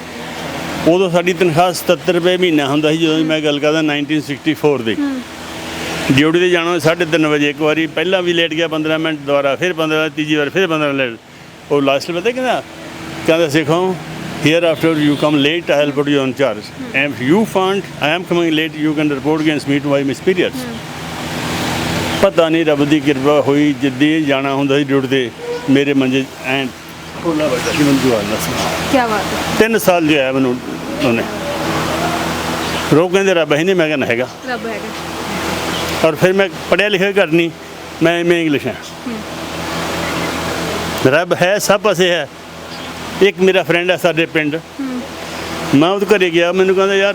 ਉਦੋਂ ਸਾਡੀ ਤਨਖਾਹ 77 ਰੁਪਏ ਮਹੀਨਾ ਹੁੰਦਾ ਸੀ ਜਦੋਂ ਮੈਂ ਗੱਲ ਕਰਦਾ 1964 ਦੀ। ਡਿਊਟੀ ਤੇ ਜਾਣਾ 3:30 ਵਜੇ ਇੱਕ ਵਾਰੀ ਪਹਿਲਾਂ ਵੀ ਲੇਟ ਗਿਆ 15 ਮਿੰਟ ਦੁਬਾਰਾ ਫਿਰ 15 ਤੀਜੀ ਵਾਰ ਫਿਰ 15 ਲੇਟ। ਉਹ ਲਾਸਟ ਪਤਾ ਕਹਿੰਦਾ ਕਹਿੰਦਾ ਸਿੱਖੋ here after you come late i'll put you on charge. and if you find i am coming late you can report against me to my superiors ਪਤਾ ਨਹੀਂ ਰੱਬ ਦੀ ਕਿਰਪਾ ਹੋਈ ਜਿੱਦੀ ਜਾਣਾ ਹੁੰਦਾ ਸੀ ਡਿਊਟੀ ਤੇ ਮੇਰੇ ਮੰਜੇ ਐਂ ਕੋਲਾ ਬੈਠਾ ਸੀ। ਮੈਨੂੰ ਜਵਾਨ ਨਾ ਸੀ। ਕੀ ਬਾਤ ਹੈ। ਤਿੰਨ ਸਾਲ ਜੋ ਹੈ ਮੈਨੂੰ ਉਹਨੇ। ਰੋਕ ਕਹਿੰਦੇ ਰੱਬ ਹੈ ਨਹੀਂ ਮੈਂ ਕਹਿੰਦਾ ਹੈਗਾ। ਰੱਬ ਹੈਗਾ। ਔਰ ਫਿਰ ਮੈਂ ਪੜਿਆ ਲਿਖਿਆ ਘਰ ਨਹੀਂ ਮੈਂ ਮੈਂ ਇੰਗਲਿਸ਼ ਹਾਂ। ਰੱਬ ਹੈ ਸਭ ਪਾਸੇ ਹੈ। ਇੱਕ ਮੇਰਾ ਫਰੈਂਡ ਹੈ ਸਾਡੇ ਪਿੰਡ। ਮੈਂ ਉਹਦੇ ਘਰੇ ਗਿਆ ਮੈਨੂੰ ਕਹਿੰਦਾ ਯਾਰ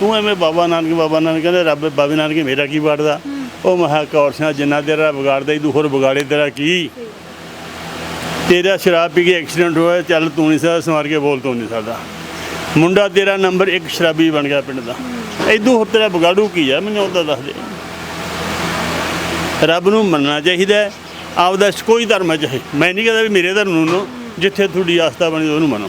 ਤੂੰ ਐਵੇਂ ਬਾਬਾ ਨਾਨਕ ਬਾਬਾ ਨਾਨਕ ਕਹਿੰਦਾ ਰੱਬ ਬਾਬੇ ਨਾਨਕ ਮੇਰਾ ਕੀ ਵਾੜਦਾ ਉਹ ਮਹਾ ਕੌਰ ਸਿੰਘ ਜਿੰਨਾ ਤੇਰਾ ਵਿਗਾੜਦਾ ਹੀ ਤੂੰ ਹੋਰ ਵਿਗਾੜੇ ਤੇਰਾ ਕੀ? ਤੇਰਾ ਸ਼ਰਾਬ ਪੀ ਕੇ ਐਕਸੀਡੈਂਟ ਹੋਇਆ ਚੱਲ ਤੂੰ ਨਹੀਂ ਸਕਦਾ ਸਮਾਰ ਕੇ ਬੋਲ ਤੂੰ ਨਹੀਂ ਸਕਦਾ ਮੁੰਡਾ ਤੇਰਾ ਨੰਬਰ 1 ਸ਼ਰਾਬੀ ਬਣ ਗਿਆ ਪਿੰਡ ਦਾ। ਐਦੂ ਹੋਰ ਤੇਰਾ ਵਿਗਾੜੂ ਕੀ ਆ ਮੈਨੂੰ ਉਹਦਾ ਦੱਸ ਦੇ। ਰੱਬ ਨੂੰ ਮੰਨਣਾ ਚਾਹੀਦਾ। ਆਪਦਾ ਕੋਈ ਧਰਮ ਹੈ ਚਾਹੇ ਮੈਂ ਨਹੀਂ ਕਹਿੰਦਾ ਵੀ ਮੇਰੇ ਧਰਮ ਨੂੰ ਜਿੱਥੇ ਤੁਹਾਡੀ ਆਸਥਾ ਬਣੀ ਉਹਨੂੰ ਮੰਨੋ।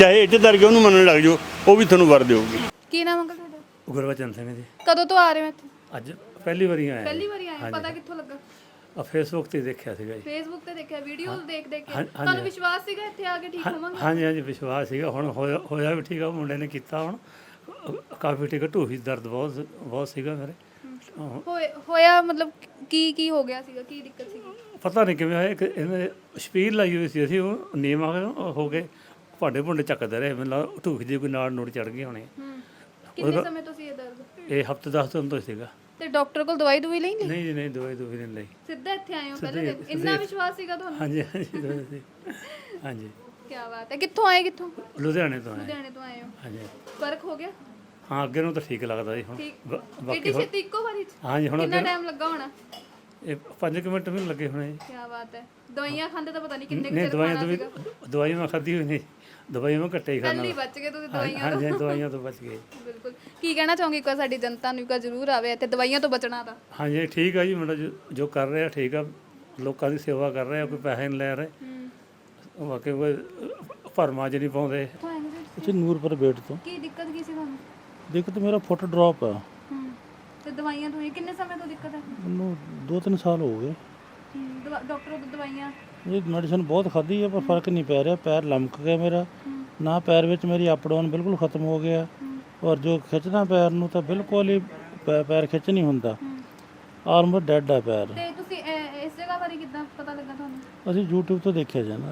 ਚਾਹੇ ਇੱਟ ਧਰ ਕੇ ਉਹਨੂੰ ਮੰਨਣ ਲੱਗ ਜਾਓ ਉਹ ਵੀ ਤੁਹਾਨੂੰ ਵਰ ਦੇਊਗੀ। ਕੀ ਨਾਮ ਅੰਕਲ ਤੁਹਾਡਾ? ਗੁਰਵਚਨ ਸਿੰਘ ਜੀ। ਕਦੋਂ ਤੋਂ ਆ ਰਹੇ ਹੋ ਇੱਥੇ? ਅੱਜ ਪਹਿਲੀ ਵਾਰੀ ਆਇਆ ਪਹਿਲੀ ਵਾਰੀ ਹੋ? ਪਤਾ ਕਿੱਥੋਂ ਲੱਗਾ? ਆ ਫੇਸਬੁੱਕ ਤੇ ਦੇਖਿਆ ਸੀਗਾ ਜੀ। ਫੇਸਬੁੱਕ ਤੇ ਦੇਖਿਆ ਵੀਡੀਓਜ਼ ਦੇਖ ਦੇਖ ਕੇ। ਹਾਂ- ਹਾਂਜੀ। ਤੁਹਾਨੂੰ ਵਿਸ਼ਵਾਸ ਸੀਗਾ ਇੱਥੇ ਆ ਕੇ ਠੀਕ ਹੋਵਾਂਗੇ? ਹਾਂਜੀ ਹਾਂਜੀ ਵਿਸ਼ਵਾਸ ਸੀਗਾ। ਹੁਣ ਹੋਇਆ ਹੋਇਆ ਵੀ ਠੀਕ ਆ ਮੁੰਡੇ ਨੇ ਕੀਤਾ ਹੁਣ। ਅ- ਕਾਫੀ ਠੀਕ ਆ ਢੂਹੀ ਦਰਦ ਬਹੁਤ ਬਹੁਤ ਸੀਗਾ ਮੇਰੇ। ਹੋਏ- ਹੋਇਆ ਮਤਲਬ ਕੀ ਕੀ ਹੋ ਗਿਆ ਸੀਗਾ? ਕੀ ਦਿੱਕਤ ਸੀਗੀ? ਪਤਾ ਨਹੀਂ ਕਿਵੇਂ ਹੋਇਆ। ਇੱਕ ਇਹਨੇ ਸ਼ਪੀਲ ਲਾਈ ਹੋਈ ਸੀ। ਅਸੀਂ ਉਹ ਨੀਮ ਆ ਗਏ ਉਹ ਹੋ ਗਏ ਭਾਂਡੇ ਭੁੰਡੇ ਚੱਕਦੇ ਰਹੇ। ਮੈਨੂੰ ਢੂਹੀ ਦੀ ਕੋਈ ਨਾੜ ਨੂੜ ਚੜ ਗਈ ਹੋਣੀ। ਹੂੰ। ਕਿੰਨੇ ਸਮੇਂ ਤੋਂ ਸੀ ਇਹ ਦਰਦ? ਇਹ ਹਫ਼ਤੇ 10 ਦਿਨ ਤੋਂ ਸੀਗਾ। ਤੇ ਡਾਕਟਰ ਕੋਲ ਦਵਾਈ ਦਵਾਈ ਲਈ ਨਹੀਂ ਨਹੀਂ ਜੀ ਨਹੀਂ ਦਵਾਈ ਦਵਾਈ ਨਹੀਂ ਲਈ। ਸਿੱਧਾ ਇੱਥੇ ਆਏ ਹੋ ਪਹਿਲੇ ਦਿਨ ਇੰਨਾ ਵਿਸ਼ਵਾਸ ਸੀਗਾ ਤੁਹਾਨੂੰ? ਹਾਂਜੀ ਹਾਂਜੀ ਦਵਾਈ ਸੀ। ਹਾਂਜੀ। ਕੀ ਬਾਤ ਹੈ। ਕਿੱਥੋਂ ਆਏ ਕਿੱਥੋਂ? ਲੁਧਿਆਣੇ ਤੋਂ ਆਏ। ਲੁਧਿਆਣੇ ਤੋਂ ਆਏ ਹੋ। ਹਾਂਜੀ। ਫ਼ਰਕ ਹੋ ਗਿਆ? ਹਾਂ ਅੱਗੇ ਨੂੰ ਤਾਂ ਠੀਕ ਲੱਗਦਾ ਜੀ ਹੁਣ ਠੀਕ। ਬ- ਬਾਕੀ ਹੁਣ ਛੇਤੀ ਇੱਕੋ ਵਾਰੀ ਚ? ਹਾਂਜੀ ਹੁਣ ਕਿੰਨਾ ਅੱਗੇ ਟਾਈਮ ਲੱਗਾ ਹੋਣਾ? ਇਹ 5 ਮਿੰਟ ਵੀ ਲੱਗੇ ਹੋਣੇ। ਕੀ ਬਾਤ ਹੈ। ਦਵਾਈਆਂ ਖਾਂਦੇ ਤਾਂ ਪਤਾ ਨਹੀਂ ਕਿੰਨੇ ਕੁ ਨਹੀਂ ਚਿਰ ਦਵਾਈਆਂ ਖਾਣਾ ਸੀਗਾ। ਦਵਾਈਆਂ ਮੈਂ ਖਾਧੀ ਹੋਈ ਨਹੀਂ ਦਵਾਈਆਂ ਮੈਂ ਘੱਟੇ ਹੀ ਖਾਣਾ ਪਹਿਲੀ ਬਚ ਗਏ ਤੁਸੀਂ ਦਵਾਈਆਂ ਹਾਂਜੀ ਹਾਂਜੀ, ਦਵਾਈਆਂ ਤੋਂ ਬਚ ਗਏ। ਬਿਲਕੁਲ। ਕੀ ਕਹਿਣਾ ਚਾਹੋਗੇ ਇੱਕ ਵਾਰ ਸਾਡੀ ਜਨਤਾ ਨੂੰ ਵਾਰ ਜ਼ਰੂਰ ਆਵੇ ਤੇ ਦਵਾਈਆਂ ਤੋਂ ਬਚਣਾ ਤਾਂ। ਹਾਂਜੀ ਠੀਕ ਆ ਜੀ ਮੁੰਡਾ ਜੋ- ਜੋ ਕਰ ਰਿਹਾ ਠੀਕ ਆ। ਲੋਕਾਂ ਦੀ ਸੇਵਾ ਕਰ ਰਿਹਾ ਕੋਈ ਪੈਸੇ ਨਹੀਂ ਲੈ ਰਹੇ। ਬਾਕੀ ਕੋਈ ਭਰਮਾ ਚ ਨਹੀਂ ਪਾਉਂਦੇ। ਹੋ? ਇੱਥੇ ਨੂਰਪੁਰ ਬੇਟ ਤੋਂ। ਕੀ ਦਿੱਕਤ ਕੀ ਸੀ ਤੁਹਾਨੂੰ? ਦਿੱਕਤ ਮੇਰਾ ਫੁੱਟ ਡ੍ਰੌਪ ਆ। ਹੂੰ। ਤੇ ਦਵਾਈਆਂ ਤੋਂ ਕਿੰਨੇ ਸਮੇਂ ਤੋਂ ਦਿੱਕਤ ਹੈ ਮੈਨੂੰ 2-3 ਸਾਲ ਹੋ ਗਏ। ਹੂੰ, ਡਾਕਟਰ ਤੋਂ ਦਵਾਈਆਂ ਇਹ ਮੈਡੀਸਨ ਬਹੁਤ ਖਾਧੀ ਆ ਪਰ ਫ਼ਰਕ ਨਹੀਂ ਪੈ ਰਿਹਾ। ਪੈਰ ਲਮਕ ਗਿਆ ਮੇਰਾ। ਨਾ ਪੈਰ ਵਿੱਚ ਮੇਰੀ ਅਪ ਡਾਊਨ ਬਿਲਕੁਲ ਖਤਮ ਹੋ ਗਿਆ। ਔਰ ਜੋ ਖਿੱਚਦਾ ਪੈਰ ਨੂੰ ਤਾਂ ਬਿਲਕੁਲ ਹੀ ਪੈ- ਪੈਰ ਖਿੱਚ ਨਹੀਂ ਹੁੰਦਾ। ਆਲਮੋਸਟ ਡੈਡ ਆ ਪੈਰ। ਤੇ ਤੁਸੀਂ ਇਹ- ਇਸ ਜਗ੍ਹਾ ਬਾਰੇ ਕਿੱਦਾਂ ਪਤਾ ਲੱਗਾ ਤੁਹਾਨੂੰ? ਅਸੀਂ YouTube ਤੋਂ ਦੇਖਿਆ ਜਾਣਾ।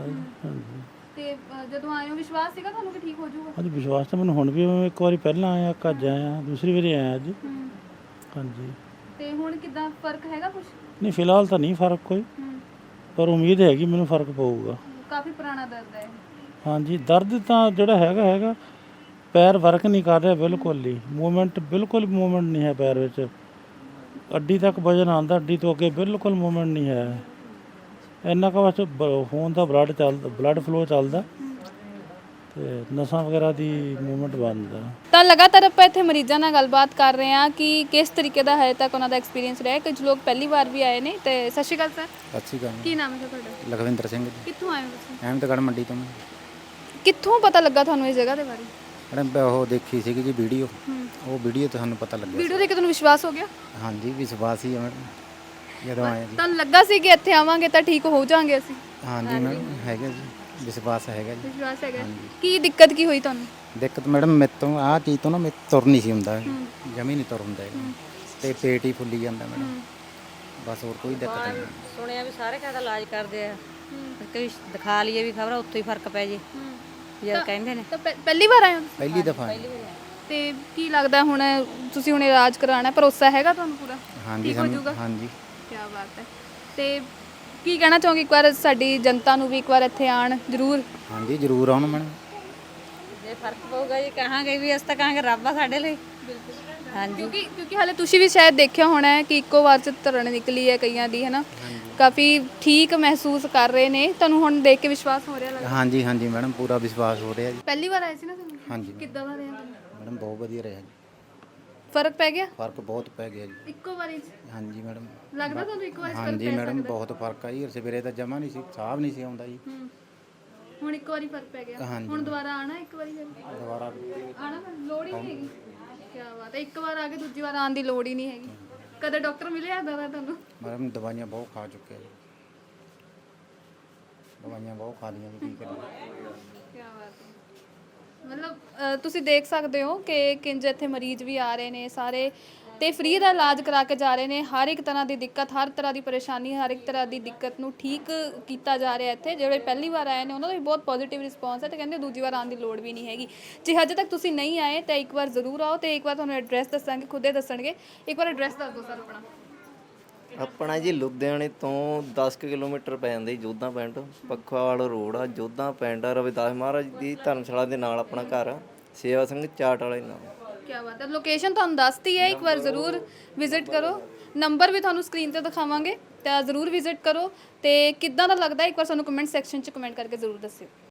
ਹਾਂਜੀ। ਤੇ ਅ, ਜਦੋਂ ਆਏ ਹੋ ਵਿਸ਼ਵਾਸ ਸੀਗਾ ਤੁਹਾਨੂੰ ਕਿ ਠੀਕ ਹੋ ਜਾਊਗਾ? ਹਾਂਜੀ ਵਿਸ਼ਵਾਸ ਤਾਂ ਮੈਨੂੰ ਹੁਣ ਵੀ ਹੈ। ਇੱਕ ਵਾਰੀ ਪਹਿਲਾਂ ਆਇਆ ਇੱਕ ਅੱਜ ਆਇਆ ਦੂਸਰੀ ਵਾਰੀ ਆਇਆ ਅੱਜ। ਹੂੰ। ਹਾਂਜੀ। ਤੇ ਹੁਣ ਕਿੱਦਾਂ ਫ਼ਰਕ ਹੈਗਾ ਕੁਝ ਨਹੀਂ ਫਿਲਹਾਲ ਤਾਂ ਨਹੀਂ ਫ਼ਰਕ ਕੋਈ। ਹੂੰ। ਪਰ ਉਮੀਦ ਹੈਗੀ ਮੈਨੂੰ ਫ਼ਰਕ ਪਊਗਾ। ਕਾਫੀ ਪੁਰਾਣਾ ਦਰਦ ਹੈ ਹਾਂਜੀ ਦਰਦ ਤਾਂ ਜਿਹੜਾ ਹੈਗਾ ਹੈਗਾ। ਪੈਰ ਵਰਕ ਨਹੀਂ ਕਰ ਰਿਹਾ ਬਿਲਕੁਲ ਹੀ। ਮੂਵਮੈਂਟ ਬਿਲਕੁਲ ਮੂਵਮੈਂਟ ਨਹੀਂ ਹੈ ਪੈਰ ਵਿੱਚ। ਅੱਡੀ ਤੱਕ ਵਜਨ ਆਉਂਦਾ ਅੱਡੀ ਤੋਂ ਅੱਗੇ ਬਿਲਕੁਲ ਮੂਵਮੈਂਟ ਨਹੀਂ ਹੈ। ਇੰਨਾ ਕੁ ਬਸ ਬ- ਖੂਨ ਦਾ ਬਲੱਡ ਚੱਲਦਾ ਬਲੱਡ ਫਲੋ ਚੱਲਦਾ। ਤੇ ਨਸਾਂ ਵਗੈਰਾ ਦੀ ਮੂਵਮੈਂਟ ਬੰਦ ਆ। ਤਾਂ ਲਗਾਤਾਰ ਆਪਾਂ ਇੱਥੇ ਮਰੀਜ਼ਾਂ ਨਾਲ ਗੱਲਬਾਤ ਕਰ ਰਹੇ ਹਾਂ ਕਿ ਕਿਸ ਤਰੀਕੇ ਦਾ ਹੈ ਤੱਕ ਉਹਨਾਂ ਦਾ ਐਕਸਪੀਰੀਅੰਸ ਰਿਹਾ ਕੁਝ ਲੋਕ ਪਹਿਲੀ ਵਾਰ ਵੀ ਆਏ ਨੇ ਤੇ ਸਤਿ ਸ਼੍ਰੀ ਅਕਾਲ ਸਰ। ਸਤਿ ਸ਼੍ਰੀ ਅਕਾਲ। ਕੀ ਨਾਮ ਹੈ ਤੁਹਾਡਾ? ਲਖਵਿੰਦਰ ਸਿੰਘ ਜੀ। ਕਿੱਥੋਂ ਆਏ ਹੋ ਤੁਸੀਂ? ਅਹਿਮਦਗੜ੍ਹ ਮੰਡੀ ਤੋਂ। ਕਿੱਥੋਂ ਪਤਾ ਲੱਗਾ ਤੁਹਾਨੂੰ ਇਸ ਜਗ੍ਹਾ ਦੇ ਬਾਰੇ? ਮੈਡਮ ਮੈਂ ਉਹ ਦੇਖੀ ਸੀਗੀ ਜੀ ਵੀਡੀਓ। ਉਹ ਵੀਡੀਓ ਤੋਂ ਸਾਨੂੰ ਪਤਾ ਲੱਗਿਆ ਵੀਡੀਓ ਦੇਖ ਕੇ ਤੁਹਾਨੂੰ ਵਿਸ਼ਵਾਸ ਹੋ ਗਿਆ? ਹਾਂਜੀ ਵਿਸ਼ਵਾਸ ਹੀ ਹੈ ਮੈਡਮ ਜਦੋਂ ਆਏ ਜੀ। ਤੁਹਾਨੂੰ ਲੱਗਾ ਸੀ ਕਿ ਇੱਥੇ ਆਵਾਂਗੇ ਤਾਂ ਠੀਕ ਹੋ ਜਾਾਂਗੇ ਅਸੀਂ? ਹਾਂਜੀ ਮੈਡਮ ਹੈਗਾ ਜੀ। ਵਿਸ਼ਵਾਸ ਹੈਗਾ ਜੀ। ਵਿਸ਼ਵਾਸ ਹੈਗਾ। ਕੀ ਦਿੱਕਤ ਕੀ ਹੋਈ ਤੁਹਾਨੂੰ? ਦਿੱਕਤ ਮੈਡਮ ਮੇਰੇ ਤੋਂ ਆਹ ਚੀਜ਼ ਤੋਂ ਨਾ ਮੈਂ ਤੁਰ ਨਹੀਂ ਸੀ ਹੁੰਦਾ। ਜਮੀ ਨਹੀਂ ਤੁਰ ਹੁੰਦਾ ਹੈਗਾ। ਤੇ ਪੇਟ ਹੀ ਫੁੱਲੀ ਜਾਂਦਾ ਮੈਡਮ। ਬਸ ਹੋਰ ਕੋਈ ਦਿੱਕਤ ਨਹੀਂ। ਸੁਣਿਆ ਵੀ ਸਾਰੇ ਕਹਿੰਦਾ ਇਲਾਜ ਕਰਦੇ ਆ। ਕੋਈ ਦਿਖਾ ਲਈਏ ਵੀ ਖਬਰ ਉੱਥੋਂ ਹੀ ਫ਼ਰਕ ਪੈ ਜੇ। ਜਦ ਕਹਿੰਦੇ ਨੇ। ਤਾਂ ਪਹਿ- ਪਹਿਲੀ ਵਾਰ ਆਏ ਹੋ ਤੁਸੀਂ? ਪਹਿਲੀ ਦਫਾ ਤੇ ਕੀ ਲੱਗਦਾ ਹੁਣ ਤੁਸੀਂ ਹੁਣ ਇਲਾਜ ਕਰਾਉਣਾ ਭਰੋਸਾ ਹੈਗਾ ਤੁਹਾਨੂੰ ਪੂਰਾ? ਹਾਂਜੀ ਸਾਨੂੰ ਜਾਊਗਾ? ਹਾਂਜੀ। ਕੀ ਬਾਤ ਹੈ। ਤੇ ਕੀ ਕਹਿਣਾ ਚਾਹੋਗੇ ਇੱਕ ਵਾਰ ਸਾਡੀ ਜਨਤਾ ਨੂੰ ਵੀ ਇੱਕ ਵਾਰ ਇੱਥੇ ਆਣ ਜ਼ਰੂਰ। ਹਾਂਜੀ ਜ਼ਰੂਰ ਆਉਣ ਮੈਡਮ। ਜੇ ਫ਼ਰਕ ਪਊਗਾ ਜੀ ਕਹਾਂਗੇ ਵੀ ਅਸੀਂ ਤਾਂ ਕਹਾਂਗੇ ਰੱਬ ਆ ਸਾਡੇ ਲਈ। ਹਾਂਜੀ। ਕਿਉਂਕਿ ਕਿਉਂਕਿ ਹਾਲੇ ਤੁਸੀਂ ਵੀ ਸ਼ਾਇਦ ਦੇਖਿਆ ਹੋਣਾ ਹੈ ਕਿ ਇੱਕੋ ਵਾਰ ਚ ਧਰਨ ਨਿਕਲੀ ਹੈ ਕਈਆਂ ਦੀ ਹੈ ਨਾ ਕਾਫੀ ਠੀਕ ਮਹਿਸੂਸ ਕਰ ਰਹੇ ਨੇ। ਤੁਹਾਨੂੰ ਹੁਣ ਦੇਖ ਕੇ ਵਿਸ਼ਵਾਸ ਹੋ ਰਿਹਾ ਲੱਗਦਾ? ਹਾਂਜੀ ਹਾਂਜੀ ਮੈਡਮ ਪੂਰਾ ਵਿਸ਼ਵਾਸ ਹੋ ਰਿਹਾ ਜੀ। ਪਹਿਲੀ ਵਾਰ ਆਏ ਸੀ ਨਾ ਤੁਹਾਨੂੰ ਹਾਂਜੀ। ਕਿੱਦਾਂ ਦਾ ਰਿਹਾ? ਤੁਹਾਨੂੰ? ਮੈਡਮ ਬਹੁਤ ਵਧੀਆ ਰਿਹਾ ਜੀ। ਫ਼ਰਕ ਪੈ ਗਿਆ? ਫ਼ਰਕ ਬਹੁਤ ਪੈ ਗਿਆ ਜੀ। ਇੱਕੋ ਵਾਰੀ 'ਚ? ਹਾਂਜੀ ਮੈਡਮ। ਲੱਗਦਾ ਤੁਹਾਨੂੰ ਇੱਕ ਵਾਰ ਫ਼ਰਕ ਹਾਂਜੀ ਪੈ ਮੈਡਮ ਸਕਦਾ? ਬਹੁਤ ਫ਼ਰਕ ਆ ਜੀ ਸਵੇਰੇ ਤਾਂ ਜਮਾ ਨਹੀਂ ਸੀ ਸਾਹ ਵੀ ਨਹੀਂ ਸੀ ਆਉਂਦਾ ਜੀ। ਹੂੰ। ਹੁਣ ਇੱਕ ਵਾਰੀ ਫ਼ਰਕ ਪੈ ਗਿਆ। ਹਾਂਜੀ। ਹੁਣ ਦੁਬਾਰਾ ਆਣਾ ਇੱਕ ਵਾਰੀ ਫਿਰ? ਦੁਬਾਰਾ ਆਣਾ ਫਿਰ? ਲੋੜ ਹੀ ਨਹੀਂ ਹੈਗੀ। ਕੀ ਬਾਤ ਹੈ ਇੱਕ ਵਾਰ ਆ ਕੇ ਦੂਜੀ ਵਾਰ ਆਉਣ ਦੀ ਲੋੜ ਹੀ ਨਹੀਂ ਹੈਗੀ। ਕਦੇ ਡਾਕਟਰ ਮਿਲਿਆ ਏਦਾਂ ਦਾ ਤੁਹਾਨੂੰ? ਮੈਡਮ ਦਵਾਈਆਂ ਬਹੁਤ ਖਾ ਚੁੱਕੇ ਜੀ। ਦਵਾਈਆਂ ਬਹੁਤ ਖਾ ਲਈਆਂ ਜੀ ਕੀ ਕਰੀਏ। ਕੀ ਬਾਤ ਹੈ। ਮਤਲਬ ਅ, ਤੁਸੀਂ ਦੇਖ ਸਕਦੇ ਹੋ ਕਿ ਕਿੰਜ ਇੱਥੇ ਮਰੀਜ਼ ਵੀ ਆ ਰਹੇ ਨੇ ਸਾਰੇ ਤੇ ਫ੍ਰੀ ਦਾ ਇਲਾਜ ਕਰਾ ਕੇ ਜਾ ਰਹੇ ਨੇ। ਹਰ ਇੱਕ ਤਰ੍ਹਾਂ ਦੀ ਦਿੱਕਤ, ਹਰ ਤਰ੍ਹਾਂ ਦੀ ਪਰੇਸ਼ਾਨੀ, ਹਰ ਇੱਕ ਤਰ੍ਹਾਂ ਦੀ ਦਿੱਕਤ ਨੂੰ ਠੀਕ ਕੀਤਾ ਜਾ ਰਿਹਾ ਇੱਥੇ। ਜਿਹੜੇ ਪਹਿਲੀ ਵਾਰ ਆਏ ਨੇ, ਉਹਨਾਂ ਦਾ ਵੀ ਬਹੁਤ ਪੋਜ਼ਿਟਿਵ ਰਿਸਪੌਂਸ ਹੈ ਤੇ ਕਹਿੰਦੇ ਦੂਜੀ ਵਾਰ ਆਉਣ ਦੀ ਲੋੜ ਵੀ ਨਹੀਂ ਹੈਗੀ। ਜੇ ਹਜੇ ਤੱਕ ਤੁਸੀਂ ਨਹੀਂ ਆਏ, ਤਾਂ ਇੱਕ ਵਾਰ ਜ਼ਰੂਰ ਆਓ ਤੇ ਇੱਕ ਵਾਰ ਤੁਹਾਨੂੰ ਐਡਰੈਸ ਦੱਸਾਂਗੇ, ਖੁਦੇ ਦੱਸਣਗੇ। ਇੱਕ ਵਾਰ ਐਡਰੈਸ ਦੱਸ ਦਿਓ ਸਰ ਆਪਣਾ। ਆਪਣਾ ਜੀ ਲੁਧਿਆਣੇ ਤੋਂ 10 ਕੁ ਕਿਲੋਮੀਟਰ ਪੈ ਜਾਂਦਾ ਜੀ, ਜੋਧਾ ਪਿੰਡ, ਪੱਖਵਾਲ ਰੋਡ ਆ, ਜੋਧਾ ਪਿੰਡ ਆ, ਰਵਿਦਾਸ ਮਹਾਰਾਜ ਦੀ ਧਰਮਸ਼ਾਲਾ ਦੇ ਨਾਲ ਆਪਣਾ ਘਰ ਆ। ਸੇਵਾ ਸਿੰਘ, ਚਾਟ ਵਾਲੇ ਨਾਲ। ਕੀ ਬਾਤ ਹੈ। ਲੋਕੇਸ਼ਨ ਤੁਹਾਨੂੰ ਦੱਸਤੀ ਹੈ ਇੱਕ ਵਾਰ ਜ਼ਰੂਰ ਵਿਜ਼ਿਟ ਕਰੋ। ਨੰਬਰ ਵੀ ਤੁਹਾਨੂੰ ਸਕਰੀਨ ਤੇ ਦਿਖਾਵਾਂਗੇ ਤਾਂ ਜ਼ਰੂਰ ਵਿਜ਼ਿਟ ਕਰੋ। ਤੇ ਕਿੱਦਾਂ ਦਾ ਲੱਗਦਾ ਹੈ? ਇੱਕ ਵਾਰ ਸਾਨੂੰ ਕਮੈਂਟ ਸੈਕਸ਼ਨ 'ਚ ਕਮੈਂਟ ਕਰਕੇ ਜ਼ਰੂਰ ਦੱਸਿਓ।